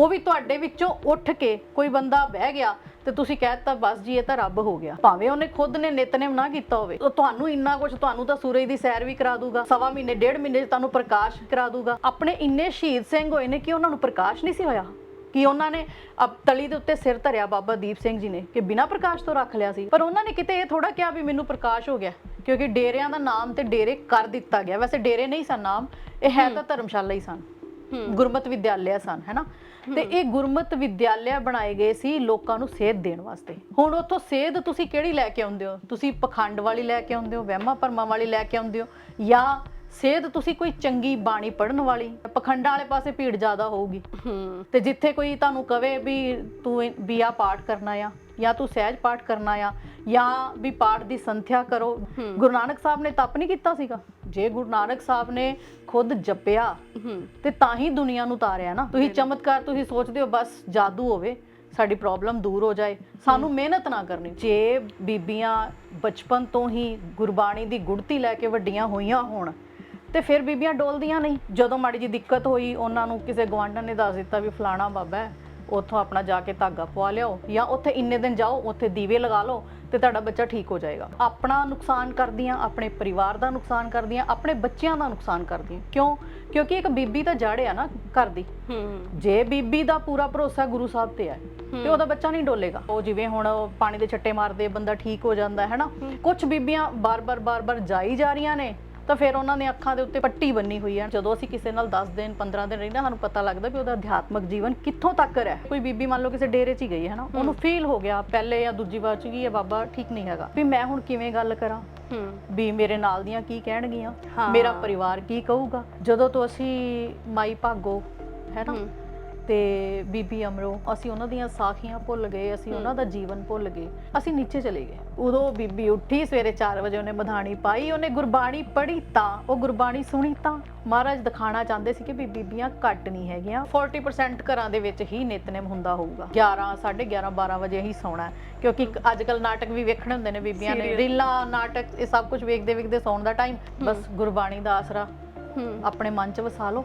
ਉਹ ਵੀ ਤੁਹਾਡੇ ਵਿੱਚੋਂ ਉੱਠ ਕੇ ਕੋਈ ਬੰਦਾ ਬਹਿ ਗਿਆ ਤੇ ਤੁਸੀਂ ਕਹਿਤਾ ਬਸ ਜੀ ਇਹ ਤਾਂ ਰੱਬ ਹੋ ਗਿਆ। ਭਾਵੇਂ ਉਹਨੇ ਖੁਦ ਨੇ ਨਿਤਨੇਮ ਨਾ ਕੀਤਾ ਹੋਵੇ ਉਹ ਤੁਹਾਨੂੰ ਇੰਨਾ ਕੁਝ ਤੁਹਾਨੂੰ ਤਾਂ ਸੂਰਜ ਦੀ ਸੈਰ ਵੀ ਕਰਾ ਦੂਗਾ ਸਵਾ ਮਹੀਨੇ ਡੇਢ ਮਹੀਨੇ ਤੁਹਾਨੂੰ ਪ੍ਰਕਾਸ਼ ਕਰਾ ਦੂਗਾ। ਆਪਣੇ ਇੰਨੇ ਸ਼ਹੀਦ ਸਿੰਘ ਹੋਏ ਨੇ ਕਿ ਉਹਨਾਂ ਨੂੰ ਪ੍ਰਕਾਸ਼ ਨਹੀਂ ਸੀ ਹੋਇਆ? ਕਿ ਉਹਨਾਂ ਨੇ ਅਬ ਤਲੀ ਦੇ ਉੱਤੇ ਸਿਰ ਧਰਿਆ ਬਾਬਾ ਦੀਪ ਸਿੰਘ ਜੀ ਨੇ ਕਿ ਬਿਨਾਂ ਪ੍ਰਕਾਸ਼ ਤੋਂ ਰੱਖ ਲਿਆ ਸੀ? ਪਰ ਉਹਨਾਂ ਨੇ ਕਿਤੇ ਇਹ ਥੋੜਾ ਕਿਹਾ ਵੀ ਮੈਨੂੰ ਪ੍ਰਕਾਸ਼ ਹੋ ਗਿਆ ਕਿਉਂਕਿ ਡੇਰਿਆਂ ਦਾ ਨਾਮ ਤੇ ਡੇਰੇ ਕਰ ਦਿੱਤਾ ਗਿਆ। ਵੈਸੇ ਡੇਰੇ ਨਹੀਂ ਸਨ ਨਾਮ ਇਹ ਹੈ ਤਾਂ ਧਰਮਸ਼ਾਲਾ ਹੀ ਸਨ। ਗੁਰਮਤ ਵਿਦਿਆਲਿਆ ਸਨ ਹੈਨਾ ਤੇ ਇਹ ਗੁਰਮਤ ਵਿਦਿਆਲਿਆ ਬਣਾਏ ਗਏ ਸੀ ਲੋਕਾਂ ਨੂੰ ਸੇਧ ਦੇਣ ਵਾਸਤੇ। ਹੁਣ ਉੱਥੋਂ ਸੇਧ ਤੁਸੀਂ ਕਿਹੜੀ ਲੈ ਕੇ ਆਉਂਦੇ ਹੋ? ਤੁਸੀਂ ਪਖੰਡ ਵਾਲੀ ਲੈ ਕੇ ਆਉਂਦੇ ਹੋ ਵਹਿਮਾਂ ਭਰਮਾਂ ਵਾਲੀ ਲੈ ਕੇ ਆਉਂਦੇ ਹੋ ਜਾਂ ਸੇਧ ਤੁਸੀਂ ਕੋਈ ਚੰਗੀ ਬਾਣੀ ਪੜਨ ਵਾਲੀ? ਪਖੰਡਾਂ ਵਾਲੇ ਪਾਸੇ ਭੀੜ ਜ਼ਿਆਦਾ ਹੋਊਗੀ। ਤੇ ਜਿੱਥੇ ਕੋਈ ਤੁਹਾਨੂੰ ਕਵੇ ਵੀ ਤੂੰ ਵੀ ਆ ਪਾਠ ਕਰਨਾ ਆ ਜਾਂ ਤੂੰ ਸਹਿਜ ਪਾਠ ਕਰਨਾ ਆ ਜਾਂ ਵੀ ਪਾਠ ਦੀ ਸੰਥਿਆ ਕਰੋ। ਗੁਰੂ ਨਾਨਕ ਸਾਹਿਬ ਨੇ ਤਪ ਨਹੀਂ ਕੀਤਾ ਸੀਗਾ? ਜੇ ਗੁਰੂ ਨਾਨਕ ਸਾਹਿਬ ਨੇ ਖੁਦ ਜਪਿਆ ਤੇ ਤਾਂ ਹੀ ਦੁਨੀਆ ਨੂੰ ਤਾਰਿਆ ਨਾ। ਤੁਸੀਂ ਚਮਤਕਾਰ ਤੁਸੀਂ ਸੋਚਦੇ ਹੋ ਬਸ ਜਾਦੂ ਹੋਵੇ ਸਾਡੀ ਪ੍ਰੋਬਲਮ ਦੂਰ ਹੋ ਜਾਏ। ਸਾਨੂੰ ਮਿਹਨਤ ਨਾ ਕਰਨੀ। ਜੇ ਬੀਬੀਆਂ ਬਚਪਨ ਤੋਂ ਹੀ ਗੁਰਬਾਣੀ ਦੀ ਗੁੜਤੀ ਲੈ ਕੇ ਵੱਡੀਆਂ ਹੋਈਆਂ ਹੋਣ ਤੇ ਫਿਰ ਬੀਬੀਆਂ ਡੋਲਦੀਆਂ ਨਹੀਂ। ਜਦੋਂ ਮਾੜੀ ਜੀ ਦਿੱਕਤ ਹੋਈ ਉਹਨਾਂ ਨੂੰ ਕਿਸੇ ਗਵਾਂਢਣ ਨੇ ਦੱਸ ਦਿੱਤਾ ਵੀ ਫਲਾਣਾ ਬਾਬਾ ਹੈ। ਉੱਥੋਂ ਆਪਣਾ ਜਾ ਕੇ ਧਾਗਾ ਪਵਾ ਲਿਆਓ ਜਾਂ ਉੱਥੇ ਇੰਨੇ ਦਿਨ ਜਾਓ ਉੱਥੇ ਦੀਵੇ ਲਗਾ ਲਓ ਤੇ ਤੁਹਾਡਾ ਬੱਚਾ ਠੀਕ ਹੋ ਜਾਏਗਾ। ਆਪਣਾ ਨੁਕਸਾਨ ਕਰਦੀਆਂ ਆਪਣੇ ਪਰਿਵਾਰ ਦਾ ਨੁਕਸਾਨ ਕਰਦੀਆਂ ਆਪਣੇ ਬੱਚਿਆਂ ਦਾ ਨੁਕਸਾਨ ਕਰਦੀਆਂ। ਕਿਉਂ? ਕਿਉਂਕਿ ਇੱਕ ਬੀਬੀ ਤਾਂ ਜੜ ਆ ਨਾ ਘਰ ਦੀ। ਹੂੰ। ਜੇ ਬੀਬੀ ਦਾ ਪੂਰਾ ਭਰੋਸਾ ਗੁਰੂ ਸਾਹਿਬ ਤੇ ਹੈ ਤੇ ਉਹਦਾ ਬੱਚਾ ਨਹੀਂ ਡੋਲੇਗਾ। ਉਹ ਜਿਵੇਂ ਹੁਣ ਪਾਣੀ ਦੇ ਛੱਟੇ ਮਾਰਦੇ ਬੰਦਾ ਠੀਕ ਹੋ ਜਾਂਦਾ ਹੈ ਨਾ? ਕੁਝ ਬੀਬੀਆਂ ਬਾਰ-ਬਾਰ ਬਾਰ-ਬਾਰ ਜਾਈ ਜਾ ਰਹੀਆਂ ਨੇ ਤਾਂ ਫਿਰ ਉਹਨਾਂ ਨੇ ਅੱਖਾਂ ਦੇ ਉੱਤੇ ਪੱਟੀ ਬੰਨੀ ਹੋਈ ਹੈ। ਜਦੋਂ ਅਸੀਂ ਕਿਸੇ ਨਾਲ 10 ਦਿਨ 15 ਦਿਨ ਰਹਿੰਦੇ ਹਾਂ, ਸਾਨੂੰ ਪਤਾ ਲੱਗਦਾ ਵੀ ਉਹਦਾ ਅਧਿਆਤਮਕ ਜੀਵਨ ਕਿੱਥੋਂ ਤੱਕ ਹੈ ਕੋਈ ਬੀਬੀ ਮੰਨ ਲਓ ਕਿਸੇ ਡੇਰੇ 'ਚ ਹੀ ਗਈ ਹੈ ਨਾ ਉਹਨੂੰ ਫੀਲ ਹੋ ਗਿਆ ਪਹਿਲੇ ਜਾਂ ਦੂਜੀ ਵਾਰ 'ਚ ਕਿ ਇਹ ਬਾਬਾ ਠੀਕ ਨਹੀਂ ਹੈਗਾ। ਵੀ ਮੈਂ ਹੁਣ ਕਿਵੇਂ ਗੱਲ ਕਰਾਂ? ਹੂੰ। ਵੀ ਮੇਰੇ ਨਾਲ ਦੀਆਂ ਕੀ ਕਹਿਣਗੀਆਂ? ਹਾਂ। ਮੇਰਾ ਪਰਿਵਾਰ ਕੀ ਕਹੂਗਾ? ਜਦੋਂ ਤੋਂ ਅਸੀਂ ਮਾਈ ਭਾਗੋ ਹੈ ਨਾ? ਹੂੰ। ਤੇ ਬੀਬੀ ਅਮਰੋ ਅਸੀਂ ਉਹਨਾਂ ਦੀਆਂ ਸਾਖੀਆਂ ਭੁੱਲ ਗਏ ਅਸੀਂ ਉਹਨਾਂ ਦਾ ਜੀਵਨ ਭੁੱਲ ਗਏ। ਅਸੀਂ ਨੀਚੇ ਚਲੇ ਗਏ। ਉਦੋਂ ਬੀਬੀ ਉੱਠੀ ਸਵੇਰੇ 4 ਵਜੇ ਉਹਨੇ ਮਧਾਣੀ ਪਾਈ ਉਹਨੇ ਗੁਰਬਾਣੀ ਪੜ੍ਹੀ ਤਾਂ ਉਹ ਗੁਰਬਾਣੀ ਸੁਣੀ ਤਾਂ। ਮਹਾਰਾਜ ਦਿਖਾਣਾ ਚਾਹੁੰਦੇ ਸੀ ਕਿ ਵੀ ਬੀਬੀਆਂ ਘੱਟ ਨਹੀਂ ਹੈਗੀਆਂ। 40% ਘਰਾਂ ਦੇ ਵਿੱਚ ਹੀ ਨਿਤਨੇਮ ਹੁੰਦਾ ਹੋਊਗਾ। 11 11:30 12 ਵਜੇ ਹੀ ਸੌਣਾ। ਕਿਉਂਕਿ ਅੱਜ ਕੱਲ ਨਾਟਕ ਵੀ ਵੇਖਣੇ ਹੁੰਦੇ ਨੇ ਬੀਬੀਆਂ ਨੇ। ਰੀਲਾਂ ਨਾਟਕ ਇਹ ਸਭ ਕੁਝ ਵੇਖਦੇ ਵੇਖਦੇ ਸੌਣ ਦਾ ਟਾਈਮ ਬਸ ਗੁਰਬਾਣੀ ਦਾ ਆਸਰਾ ਆਪਣੇ ਮਨ 'ਚ ਵਸਾ ਲਓ।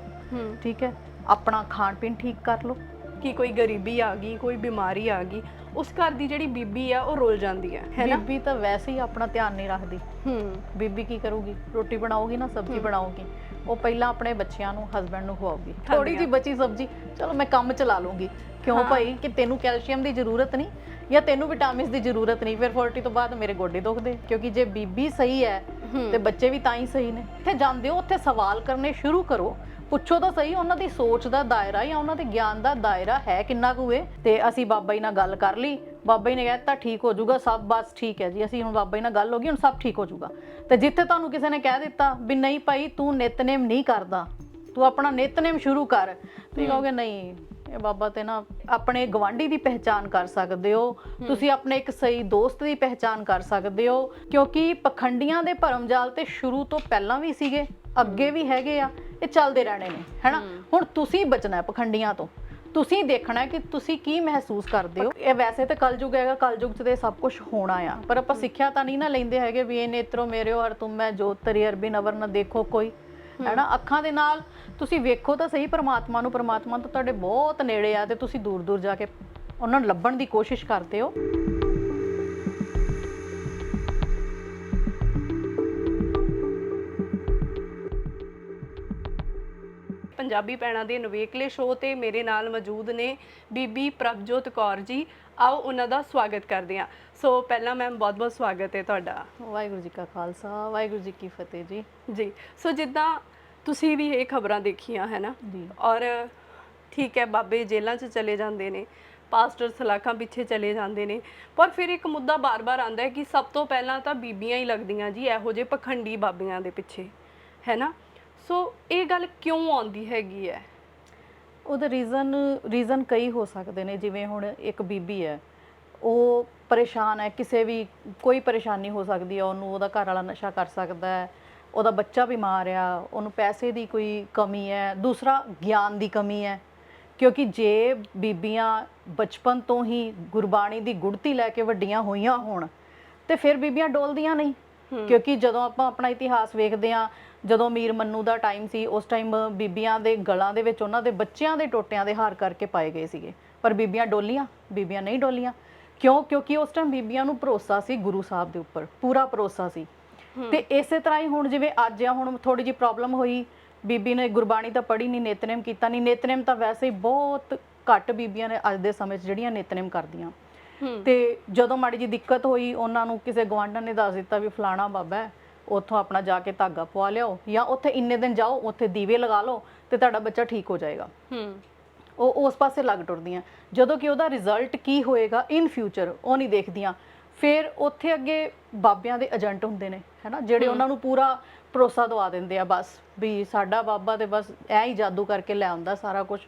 ਠੀਕ ਹੈ? ਆਪਣਾ ਖਾਣ ਪੀਣ ਠੀਕ ਕਰ ਲਓ ਕਿ ਕੋਈ ਗਰੀਬੀ ਆ ਗਈ ਕੋਈ ਬਿਮਾਰੀ ਆ ਗਈ ਉਸ ਘਰ ਦੀ ਜਿਹੜੀ ਬੀਬੀ ਆ ਉਹ ਰੁੱਲ ਜਾਂਦੀ ਹੈ ਹੈ ਨਾ? ਬੀਬੀ ਤਾਂ ਵੈਸੇ ਹੀ ਆਪਣਾ ਧਿਆਨ ਨਹੀਂ ਰੱਖਦੀ। ਹੂੰ। ਬੀਬੀ ਕੀ ਕਰੂਗੀ? ਰੋਟੀ ਬਣਾਉਗੀ ਨਾ ਸਬਜ਼ੀ ਬਣਾਉਗੀ ਉਹ ਪਹਿਲਾਂ ਆਪਣੇ ਬੱਚਿਆਂ ਨੂੰ ਹਸਬੰਡ ਨੂੰ ਖਵਾਉਗੀ ਥੋੜੀ ਜੀ ਬਚੀ ਸਬਜ਼ੀ ਚਲੋ ਮੈਂ ਕੰਮ ਚਲਾ ਲੂੰਗੀ। ਕਿਉਂ ਭਾਈ? ਕਿ ਤੈਨੂੰ ਕੈਲਸ਼ੀਅਮ ਦੀ ਜ਼ਰੂਰਤ ਨਹੀਂ? ਜਾਂ ਤੈਨੂੰ ਵਿਟਾਮਿਨਸ ਦੀ ਜ਼ਰੂਰਤ ਨਹੀਂ? ਫਿਰ 40 ਤੋਂ ਬਾਅਦ ਮੇਰੇ ਗੋਡੇ ਦੁਖਦੇ। ਕਿਉਂਕਿ ਜੇ ਬੀਬੀ ਸਹੀ ਹੈ। ਤੇ ਬੱਚੇ ਵੀ ਤਾਂ ਹੀ ਸਹੀ ਨੇ। ਇੱਥੇ ਜਾਂਦੇ ਹੋ ਉੱਥੇ ਸਵਾਲ ਕਰਨੇ ਸ਼ੁਰੂ ਕਰੋ। ਪੁੱਛੋ ਤਾਂ ਸਹੀ ਉਹਨਾਂ ਦੀ ਸੋਚ ਦਾ ਦਾਇਰਾ ਜਾਂ ਉਹਨਾਂ ਦੇ ਗਿਆਨ ਦਾ ਦਾਇਰਾ ਹੈ ਕਿੰਨਾ ਕੁ ਹੈ ਤੇ ਅਸੀਂ ਬਾਬਾ ਜੀ ਨਾਲ ਗੱਲ ਕਰ ਲਈ। ਬਾਬਾ ਜੀ ਨੇ ਕਹਿਤਾ ਠੀਕ ਹੋ ਜਾਊਗਾ ਸਭ ਬਸ ਠੀਕ ਹੈ ਜੀ। ਅਸੀਂ ਹੁਣ ਬਾਬਾ ਜੀ ਨਾਲ ਗੱਲ ਹੋ ਗਈ ਹੁਣ ਸਭ ਠੀਕ ਹੋ ਜਾਊਗਾ। ਤੇ ਜਿੱਥੇ ਤੁਹਾਨੂੰ ਕਿਸੇ ਨੇ ਕਹਿ ਦਿੱਤਾ ਵੀ ਨਹੀਂ ਭਾਈ ਤੂੰ ਨਿਤਨੇਮ ਨਹੀਂ ਕਰਦਾ। ਤੂੰ ਆਪਣਾ ਨਿਤਨੇਮ ਸ਼ੁਰੂ ਕਰ। ਤੁਸੀਂ ਕਹੋਗੇ ਨਹੀਂ ਇਹ ਬਾਬਾ ਤੇ ਨਾ ਆਪਣੇ ਗਵਾਂਢੀ ਦੀ ਪਹਿਚਾਨ ਕਰ ਸਕਦੇ ਹੋ। ਤੁਸੀਂ ਆਪਣੇ ਇੱਕ ਸਹੀ ਦੋਸਤ ਦੀ ਪਹਿਚਾਨ ਕਰ ਸਕਦੇ ਹੋ। ਕਿਉਂਕਿ ਪਖੰਡੀਆਂ ਦੇ ਭਰਮਜਾਲ ਤੇ ਸ਼ੁਰੂ ਤੋਂ ਪਹਿਲਾਂ ਵੀ ਸੀਗੇ ਅੱਗੇ ਵੀ ਹੈਗੇ ਆ। ਇਹ ਚੱਲਦੇ ਰਹਿਣੇ ਨੇ ਹੈਨਾ? ਹੁਣ ਤੁਸੀਂ ਬਚਣਾ ਹੈ ਪਖੰਡੀਆਂ ਤੋਂ। ਤੁਸੀਂ ਦੇਖਣਾ ਕਿ ਤੁਸੀਂ ਕੀ ਮਹਿਸੂਸ ਕਰਦੇ ਹੋ। ਇਹ ਵੈਸੇ ਤਾਂ ਕਲਯੁਗ ਹੈਗਾ ਕਲਯੁਗ 'ਚ ਤੇ ਸਭ ਕੁਝ ਹੋਣਾ ਆ। ਪਰ ਆਪਾਂ ਸਿੱਖਿਆ ਤਾਂ ਨਹੀਂ ਨਾ ਲੈਂਦੇ ਹੈਗੇ ਵੀ ਇਹ ਨੇਤਰੋ ਮੇਰਿਓ ਹਰ ਤੁਮ ਮੈਂ ਜੋਤ ਤਰੀ ਅਰਬੀ ਨਵਰ ਨਾ ਦੇਖੋ ਕੋਈ। ਹੈਨਾ? ਅੱਖਾਂ ਦੇ ਨਾਲ ਤੁਸੀਂ ਵੇਖੋ ਤਾਂ ਸਹੀ ਪ੍ਰਮਾਤਮਾ ਨੂੰ ਪ੍ਰਮਾਤਮਾ ਤਾਂ ਤੁਹਾਡੇ ਬਹੁਤ ਨੇੜੇ ਆ ਤੇ ਤੁਸੀਂ ਦੂਰ ਦੂਰ ਜਾ ਕੇ ਉਹਨਾਂ ਨੂੰ ਲੱਭਣ ਦੀ ਕੋਸ਼ਿਸ਼ ਕਰਦੇ ਹੋ। ਪੰਜਾਬੀ ਪੈਣਾ ਦੇ ਨਵੇਕਲੇ ਸ਼ੋਅ ਤੇ ਮੇਰੇ ਨਾਲ ਮੌਜੂਦ ਨੇ ਬੀਬੀ ਪ੍ਰਭਜੋਤ ਕੌਰ ਜੀ। ਆਓ ਉਹਨਾਂ ਦਾ ਸਵਾਗਤ ਕਰਦੇ ਹਾਂ। ਸੋ ਪਹਿਲਾਂ ਮੈਮ ਬਹੁਤ-ਬਹੁਤ ਸਵਾਗਤ ਹੈ ਤੁਹਾਡਾ। ਵਾਹਿਗੁਰੂ ਜੀ ਕਾ ਖਾਲਸਾ ਵਾਹਿਗੁਰੂ ਜੀ ਕੀ ਫਤਿਹ ਜੀ। ਜੀ ਸੋ ਜਿੱਦਾਂ ਤੁਸੀਂ ਵੀ ਇਹ ਖਬਰਾਂ ਦੇਖੀਆਂ ਹੈ ਨਾ? ਜੀ। ਔਰ ਠੀਕ ਹੈ ਬਾਬੇ ਜੇਲ੍ਹਾਂ 'ਚ ਚਲੇ ਜਾਂਦੇ ਨੇ ਪਾਸਟਰ ਸਲਾਖਾਂ ਪਿੱਛੇ ਚਲੇ ਜਾਂਦੇ ਨੇ। ਪਰ ਫਿਰ ਇੱਕ ਮੁੱਦਾ ਬਾਰ-ਬਾਰ ਆਉਂਦਾ ਹੈ ਕਿ ਸਭ ਤੋਂ ਪਹਿਲਾਂ ਤਾਂ ਬੀਬੀਆਂ ਹੀ ਲੱਗਦੀਆਂ ਜੀ ਇਹੋ ਜਿਹੇ ਪਖੰਡੀ ਬਾਬਿਆਂ ਦੇ ਪਿੱਛੇ ਹੈ ਨਾ? ਸੋ ਇਹ ਗੱਲ ਕਿਉਂ ਆਉਂਦੀ ਹੈਗੀ ਹੈ? ਉਹਦਾ ਰੀਜ਼ਨ ਰੀਜ਼ਨ ਕਈ ਹੋ ਸਕਦੇ ਨੇ ਜਿਵੇਂ ਹੁਣ ਇੱਕ ਬੀਬੀ ਹੈ ਉਹ ਪਰੇਸ਼ਾਨ ਹੈ ਕਿਸੇ ਵੀ ਕੋਈ ਪਰੇਸ਼ਾਨੀ ਹੋ ਸਕਦੀ ਹੈ ਉਹਨੂੰ ਉਹਦਾ ਘਰ ਵਾਲਾ ਨਸ਼ਾ ਕਰ ਸਕਦਾ ਹੈ ਉਹਦਾ ਬੱਚਾ ਬਿਮਾਰ ਆ ਉਹਨੂੰ ਪੈਸੇ ਦੀ ਕੋਈ ਕਮੀ ਹੈ ਦੂਸਰਾ ਗਿਆਨ ਦੀ ਕਮੀ ਹੈ ਕਿਉਂਕਿ ਜੇ ਬੀਬੀਆਂ ਬਚਪਨ ਤੋਂ ਹੀ ਗੁਰਬਾਣੀ ਦੀ ਗੁੜਤੀ ਲੈ ਕੇ ਵੱਡੀਆਂ ਹੋਈਆਂ ਹੋਣ ਤੇ ਫਿਰ ਬੀਬੀਆਂ ਡੋਲਦੀਆਂ ਨਹੀਂ ਕਿਉਂਕਿ ਜਦੋਂ ਆਪਾਂ ਆਪਣਾ ਇਤਿਹਾਸ ਵੇਖਦੇ ਹਾਂ ਜਦੋਂ ਮੀਰ ਮੰਨੂ ਦਾ ਟਾਈਮ ਸੀ ਉਸ ਟਾਈਮ ਬੀਬੀਆਂ ਦੇ ਗਲਾਂ ਦੇ ਵਿੱਚ ਉਹਨਾਂ ਦੇ ਬੱਚਿਆਂ ਦੇ ਟੋਟਿਆਂ ਦੇ ਹਾਰ ਕਰਕੇ ਪਾਏ ਗਏ ਸੀਗੇ। ਪਰ ਬੀਬੀਆਂ ਡੋਲੀਆਂ ਬੀਬੀਆਂ ਨਹੀਂ ਡੋਲੀਆਂ। ਕਿਉਂ? ਕਿਉਂਕਿ ਉਸ ਟਾਈਮ ਬੀਬੀਆਂ ਨੂੰ ਭਰੋਸਾ ਸੀ ਗੁਰੂ ਸਾਹਿਬ ਦੇ ਉੱਪਰ ਪੂਰਾ ਭਰੋਸਾ ਸੀ। ਤੇ ਇਸੇ ਤਰ੍ਹਾਂ ਹੀ ਹੁਣ ਜਿਵੇਂ ਅੱਜ ਆ ਹੁਣ ਥੋੜੀ ਜਿਹੀ ਪ੍ਰੋਬਲਮ ਹੋਈ ਬੀਬੀ ਨੇ ਗੁਰਬਾਣੀ ਤਾਂ ਪੜ੍ਹੀ ਨਹੀਂ ਨਿਤਨੇਮ ਕੀਤਾ। ਨਹੀਂ ਨਿਤਨੇਮ ਤਾਂ ਵੈਸੇ ਹੀ ਬਹੁਤ ਘੱਟ ਬੀਬੀਆਂ ਨੇ ਅੱਜ ਦੇ ਸਮੇਂ 'ਚ ਜਿਹੜੀਆਂ ਨਿਤਨੇਮ ਕਰਦੀਆਂ। ਤੇ ਜਦੋਂ ਮਾੜੀ ਜੀ ਦਿੱਕਤ ਹੋਈ ਉਹਨਾਂ ਨੂੰ ਕਿਸੇ ਗਵਾਂਢਣ ਨੇ ਦੱਸ ਦਿੱਤਾ ਵੀ ਫਲਾਣਾ ਬਾਬਾ ਹੈ। ਉੱਥੋਂ ਆਪਣਾ ਜਾ ਕੇ ਧਾਗਾ ਪਵਾ ਲਿਆਓ ਜਾਂ ਉੱਥੇ ਇੰਨੇ ਦਿਨ ਜਾਓ ਉੱਥੇ ਦੀਵੇ ਲਗਾ ਲਓ ਤੇ ਤੁਹਾਡਾ ਬੱਚਾ ਠੀਕ ਹੋ ਜਾਏਗਾ। ਹੂੰ। ਉਹ ਉਸ ਪਾਸੇ ਲੱਗ ਟੁਰਦੀਆਂ। ਜਦੋਂ ਕਿ ਉਹਦਾ ਰਿਜ਼ਲਟ ਕੀ ਹੋਏਗਾ ਇਨ ਫਿਊਚਰ ਉਹ ਨਹੀਂ ਦੇਖਦੀਆਂ। ਫਿਰ ਉੱਥੇ ਅੱਗੇ ਬਾਬਿਆਂ ਦੇ ਏਜੰਟ ਹੁੰਦੇ ਨੇ ਹੈਨਾ ਜਿਹੜੇ ਉਹਨਾਂ ਨੂੰ ਪੂਰਾ ਭਰੋਸਾ ਦਵਾ ਦਿੰਦੇ ਆ ਬਸ ਵੀ ਸਾਡਾ ਬਾਬਾ ਤੇ ਬਸ ਐ ਹੀ ਜਾਦੂ ਕਰਕੇ ਲੈ ਆਉਂਦਾ ਸਾਰਾ ਕੁਝ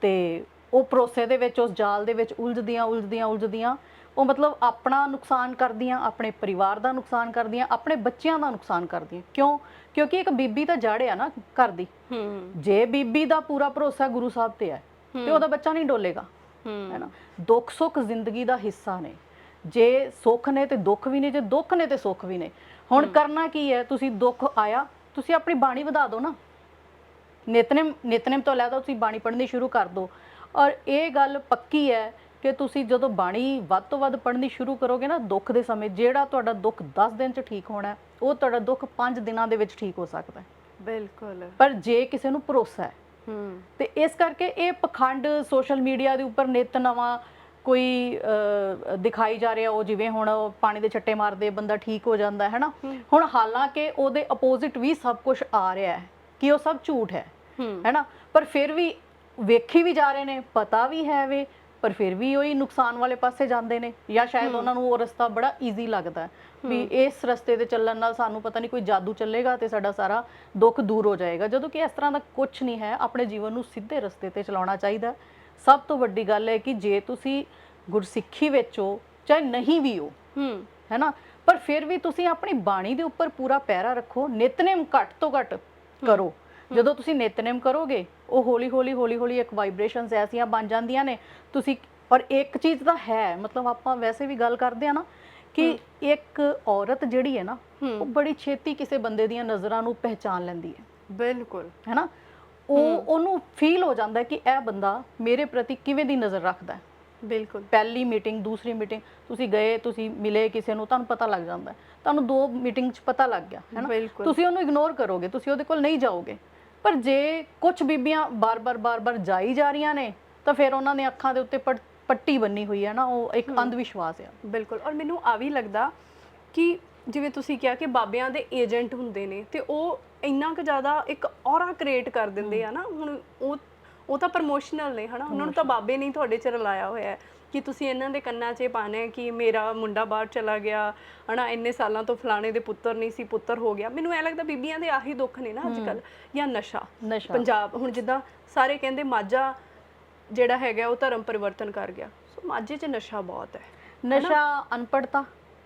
ਤੇ ਉਹ ਭਰੋਸੇ ਦੇ ਵਿੱਚ ਉਸ ਜਾਲ ਦੇ ਵਿੱਚ ਉਲਝਦੀਆਂ ਉਲਝਦੀਆਂ ਉਲਝਦੀਆਂ। ਉਹ ਮਤਲਬ ਆਪਣਾ ਨੁਕਸਾਨ ਕਰਦੀਆਂ ਆਪਣੇ ਪਰਿਵਾਰ ਦਾ ਨੁਕਸਾਨ ਕਰਦੀਆਂ ਆਪਣੇ ਬੱਚਿਆਂ ਦਾ ਨੁਕਸਾਨ ਕਰਦੀਆਂ। ਕਿਉਂ? ਕਿਉਂਕਿ ਇੱਕ ਬੀਬੀ ਤਾਂ ਜੜ ਆ ਨਾ ਘਰ ਦੀ। ਹੂੰ ਜੇ ਬੀਬੀ ਦਾ ਪੂਰਾ ਭਰੋਸਾ ਗੁਰੂ ਸਾਹਿਬ ਤੇ ਹੈ ਤੇ ਉਹਦਾ ਬੱਚਾ ਨਹੀਂ ਡੋਲੇਗਾ। ਹੂੰ। ਹੈਨਾ ਦੁੱਖ ਸੁੱਖ ਜ਼ਿੰਦਗੀ ਦਾ ਹਿੱਸਾ ਨੇ। ਜੇ ਸੁੱਖ ਨੇ ਤੇ ਦੁੱਖ ਵੀ ਨੇ ਜੇ ਦੁੱਖ ਨੇ ਤੇ ਸੁੱਖ ਵੀ ਨੇ। ਹੁਣ ਕਰਨਾ ਕੀ ਹੈ? ਤੁਸੀਂ ਦੁੱਖ ਆਇਆ ਤੁਸੀਂ ਆਪਣੀ ਬਾਣੀ ਵਧਾ ਦਿਓ ਨਾ। ਨਿਤਨੇਮ ਨਿਤਨੇਮ ਤੋਂ ਇਲਾਵਾ ਤੁਸੀਂ ਬਾਣੀ ਪੜ੍ਹਨੀ ਸ਼ੁਰੂ ਕਰ ਦਿਓ। ਔਰ ਇਹ ਗੱਲ ਪੱਕੀ ਹੈ ਕਿ ਤੁਸੀਂ ਜਦੋਂ ਬਾਣੀ ਵੱਧ ਤੋਂ ਵੱਧ ਪੜ੍ਹਨੀ ਸ਼ੁਰੂ ਕਰੋਗੇ ਨਾ ਦੁੱਖ ਦੇ ਸਮੇਂ ਜਿਹੜਾ ਤੁਹਾਡਾ ਦੁੱਖ 10 ਦਿਨ ਚ ਠੀਕ ਹੋਣਾ ਉਹ ਤੁਹਾਡਾ ਦੁੱਖ 5 ਦਿਨਾਂ ਦੇ ਵਿੱਚ ਠੀਕ ਹੋ ਸਕਦਾ ਹੈ। ਬਿਲਕੁਲ। ਪਰ ਜੇ ਕਿਸੇ ਨੂੰ ਭਰੋਸਾ ਹੈ ਹੂੰ। ਤੇ ਇਸ ਕਰਕੇ ਇਹ ਪਖੰਡ ਸੋਸ਼ਲ ਮੀਡੀਆ ਦੇ ਉੱਪਰ ਨਿਤ ਨਵਾਂ ਕੋਈ ਦਿਖਾਈ ਜਾ ਰਿਹਾ ਉਹ ਜਿਵੇਂ ਹੁਣ ਪਾਣੀ ਦੇ ਛੱਟੇ ਮਾਰਦੇ ਬੰਦਾ ਠੀਕ ਹੋ ਜਾਂਦਾ ਹੈ ਨਾ? ਹੁਣ ਹਾਲਾਂਕਿ ਉਹਦੇ ਆਪੋਜ਼ਿਟ ਵੀ ਸਭ ਕੁਝ ਆ ਰਿਹਾ ਹੈ ਕਿ ਉਹ ਸਭ ਝੂਠ ਹੈ ਹੂੰ। ਹੈ ਨਾ? ਪਰ ਫਿਰ ਵੀ ਵੇਖੀ ਵੀ ਜਾ ਰਹੇ ਨੇ ਪਤਾ ਵੀ ਹੈ ਵੇ ਪਰ ਫਿਰ ਵੀ ਉਹੀ ਨੁਕਸਾਨ ਵਾਲੇ ਪਾਸੇ ਜਾਂਦੇ ਨੇ ਜਾਂ ਸ਼ਾਇਦ ਉਹਨਾਂ ਨੂੰ ਉਹ ਰਸਤਾ ਬੜਾ ਈਜ਼ੀ ਲੱਗਦਾ ਹੈ ਵੀ ਇਸ ਰਸਤੇ ਤੇ ਚੱਲਣ ਨਾਲ ਸਾਨੂੰ ਪਤਾ ਨਹੀਂ ਕੋਈ ਜਾਦੂ ਚੱਲੇਗਾ ਤੇ ਸਾਡਾ ਸਾਰਾ ਦੁੱਖ ਦੂਰ ਹੋ ਜਾਏਗਾ। ਜਦੋਂ ਕਿ ਇਸ ਤਰ੍ਹਾਂ ਦਾ ਕੁਝ ਨਹੀਂ ਹੈ ਆਪਣੇ ਜੀਵਨ ਨੂੰ ਸਿੱਧੇ ਰਸਤੇ ਤੇ ਚਲਾਉਣਾ ਚਾਹੀਦਾ ਸਭ ਤੋਂ ਵੱਡੀ ਗੱਲ ਹੈ ਕਿ ਜੇ ਤੁਸੀਂ ਗੁਰਸਿੱਖੀ ਵਿੱਚ ਹੋ ਚਾਹੇ ਨਹੀਂ ਵੀ ਹੋ ਹੂੰ। ਹੈਨਾ ਪਰ ਫਿਰ ਵੀ ਤੁਸੀਂ ਆਪਣੀ ਬਾਣੀ ਦੇ ਉੱਪਰ ਪੂਰਾ ਪਹਿਰਾ ਰੱਖੋ ਨਿਤਨੇਮ ਘੱਟ ਤੋਂ ਘੱਟ ਕਰੋ। ਜਦੋਂ ਤੁਸੀਂ ਨਿਤਨੇਮ ਕਰੋਗੇ ਉਹ ਹੌਲੀ ਹੌਲੀ ਹੌਲੀ ਹੌਲੀ ਇੱਕ ਵਾਈਬ੍ਰੇਸ਼ਨਸ ਐਸੀਆਂ ਬਣ ਜਾਂਦੀਆਂ ਨੇ। ਤੁਸੀਂ ਪਰ ਇੱਕ ਚੀਜ਼ ਤਾਂ ਹੈ ਮਤਲਬ ਆਪਾਂ ਵੈਸੇ ਵੀ ਗੱਲ ਕਰਦੇ ਆ ਨਾ ਕਿ ਇੱਕ ਔਰਤ ਜਿਹੜੀ ਹੈ ਨਾ ਉਹ ਬੜੀ ਛੇਤੀ ਕਿਸੇ ਬੰਦੇ ਦੀਆਂ ਨਜ਼ਰਾਂ ਨੂੰ ਪਹਿਚਾਨ ਲੈਂਦੀ ਹੈ। ਬਿਲਕੁਲ। ਹੈਨਾ? ਉਹ ਉਹਨੂੰ ਫੀਲ ਹੋ ਜਾਂਦਾ ਕਿ ਇਹ ਬੰਦਾ ਮੇਰੇ ਪ੍ਰਤੀ ਕਿਵੇਂ ਦੀ ਨਜ਼ਰ ਰੱਖਦਾ ਹੈ। ਬਿਲਕੁਲ। ਪਹਿਲੀ ਮੀਟਿੰਗ ਦੂਸਰੀ ਮੀਟਿੰਗ ਤੁਸੀਂ ਗਏ ਤੁਸੀਂ ਮਿਲੇ ਕਿਸੇ ਨੂੰ ਤੁਹਾਨੂੰ ਪਤਾ ਲੱਗ ਜਾਂਦਾ। ਤੁਹਾਨੂੰ ਦੋ ਮੀਟਿੰਗ 'ਚ ਪਤਾ ਲੱਗ ਗਿਆ ਹੈ ਨਾ ਬਿਲਕੁਲ। ਤੁਸੀਂ ਉਹਨੂੰ ਇਗਨੋਰ ਕਰੋਗੇ ਤੁਸੀਂ ਉਹਦੇ ਕੋਲ ਨਹੀਂ ਜਾਓਗੇ। ਪਰ ਜੇ ਕੁਝ ਬੀਬੀਆਂ ਬਾਰ-ਬਾਰ ਬਾਰ-ਬਾਰ ਜਾਈ ਜਾ ਰਹੀਆਂ ਨੇ ਤਾਂ ਫਿਰ ਉਹਨਾਂ ਨੇ ਅੱਖਾਂ ਦੇ ਉੱਤੇ ਪੱਟ- ਬੰਨੀ ਹੋਈ ਹੈ ਨਾ ਉਹ ਇੱਕ ਅੰਧ ਵਿਸ਼ਵਾਸ ਆ। ਬਿਲਕੁਲ ਔਰ ਮੈਨੂੰ ਆ ਵੀ ਲੱਗਦਾ ਕਿ ਜਿਵੇਂ ਤੁਸੀਂ ਕਿਹਾ ਕਿ ਬਾਬਿਆਂ ਦੇ ਏਜੰਟ ਹੁੰਦੇ ਨੇ ਤੇ ਉਹ ਇੰਨਾ ਕੁ ਜ਼ਿਆਦਾ ਇੱਕ ਔਰਾ ਕ੍ਰੀਏਟ ਕਰ ਦਿੰਦੇ ਆ ਨਾ ਹੁਣ ਉਹ ਉਹ ਤਾਂ ਪ੍ਰਮੋਸ਼ਨਲ ਨੇ ਹਨਾ ਉਹਨਾਂ ਨੂੰ ਤਾਂ ਬਾਬੇ ਨਹੀਂ ਤੁਹਾਡੇ ਚ ਰਲਾਇਆ ਹੋਇਆ ਹੈ। ਕਿ ਤੁਸੀਂ ਇਹਨਾਂ ਦੇ ਕੰਨਾਂ 'ਚ ਇਹ ਪਾਣਾ ਹੈ ਕਿ ਮੇਰਾ ਮੁੰਡਾ ਬਾਹਰ ਚਲਾ ਗਿਆ ਹਨਾ ਇੰਨੇ ਸਾਲਾਂ ਤੋਂ ਫਲਾਣੇ ਦੇ ਪੁੱਤਰ ਨਹੀਂ ਸੀ ਪੁੱਤਰ ਹੋ ਗਿਆ। ਮੈਨੂੰ ਐ ਲੱਗਦਾ ਬੀਬੀਆਂ ਦੇ ਆਹੀ ਦੁੱਖ ਨੇ ਨਾ ਅੱਜ ਕੱਲ ਜਾਂ ਨਸ਼ਾ। ਪੰਜਾਬ ਹੁਣ ਜਿੱਦਾਂ ਸਾਰੇ ਕਹਿੰਦੇ ਮਾਝਾ ਜਿਹੜਾ ਹੈਗਾ ਉਹ ਧਰਮ ਪਰਿਵਰਤਨ ਕਰ ਗਿਆ। ਸੋ ਮਾਝੇ 'ਚ ਨਸ਼ਾ ਬਹੁਤ ਹੈ ਨਸ਼ਾ ਅਨਪੜਤਾ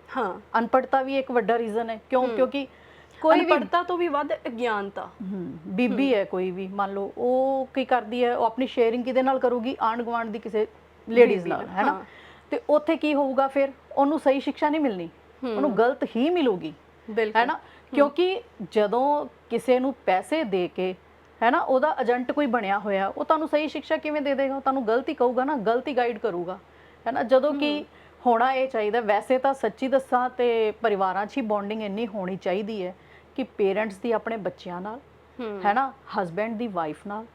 ਹਾਂ। ਅਨਪੜਤਾ ਵੀ ਇੱਕ ਵੱਡਾ ਰੀਜ਼ਨ ਹੈ। ਕਿਉਂ? ਕਿਉਂਕਿ ਕੋਈ ਵੀ ਅਨਪੜ੍ਹਤਾ ਤੋਂ ਵੀ ਵੱਧ ਅਗਿਆਨਤਾ। ਬੀਬੀ ਹੈ। ਕੋਈ ਵੀ। ਮੰਨ ਲਓ ਉਹ ਕੀ ਕਰਦੀ ਹੈ ਉਹ ਆਪਣੀ ਸ਼ੇਅਰਿੰਗ ਕਿਹਦੇ ਨਾਲ ਕਰੂਗੀ? ਆਂਢ ਗੁਆਂਢ ਦੀ ਕਿਸੇ ਲੇਡੀਜ਼ ਨਾਲ ਹੈਨਾ? ਹਾਂ। ਤੇ ਉੱਥੇ ਕੀ ਹੋਊਗਾ ਫਿਰ? ਉਹਨੂੰ ਸਹੀ ਸਿੱਖਿਆ ਨਹੀਂ ਮਿਲਣੀ। ਉਹਨੂੰ ਗਲਤ ਹੀ ਮਿਲੂਗੀ ਹੈਨਾ? ਕਿਉਂਕਿ ਜਦੋਂ ਕਿਸੇ ਨੂੰ ਪੈਸੇ ਦੇ ਕੇ ਹੈਨਾ ਉਹਦਾ ਏਜੰਟ ਕੋਈ ਬਣਿਆ ਹੋਇਆ ਉਹ ਤੁਹਾਨੂੰ ਸਹੀ ਸਿੱਖਿਆ ਕਿਵੇਂ ਦੇ ਦੇਗਾ? ਤੁਹਾਨੂੰ ਗਲਤੀ ਕਹੂਗਾ ਨਾ ਗਲਤੀ ਗਾਈਡ ਕਰੂਗਾ ਹੈਨਾ? ਜਦੋਂ ਕਿ ਹੋਣਾ ਇਹ ਚਾਹੀਦਾ ਵੈਸੇ ਤਾਂ ਸੱਚੀ ਦੱਸਾਂ ਤੇ ਪਰਿਵਾਰਾਂ 'ਚ ਹੀ ਬੌਂਡਿੰਗ ਇੰਨੀ ਹੋਣੀ ਚਾਹੀਦੀ ਹੈ ਕਿ ਪੇਰੈਂਟਸ ਦੀ ਆਪਣੇ ਬੱਚਿਆਂ ਨਾਲ ਹੂੰ। ਹੈਨਾ? ਹਸਬੈਂਡ ਦੀ ਵਾਈਫ ਨਾਲ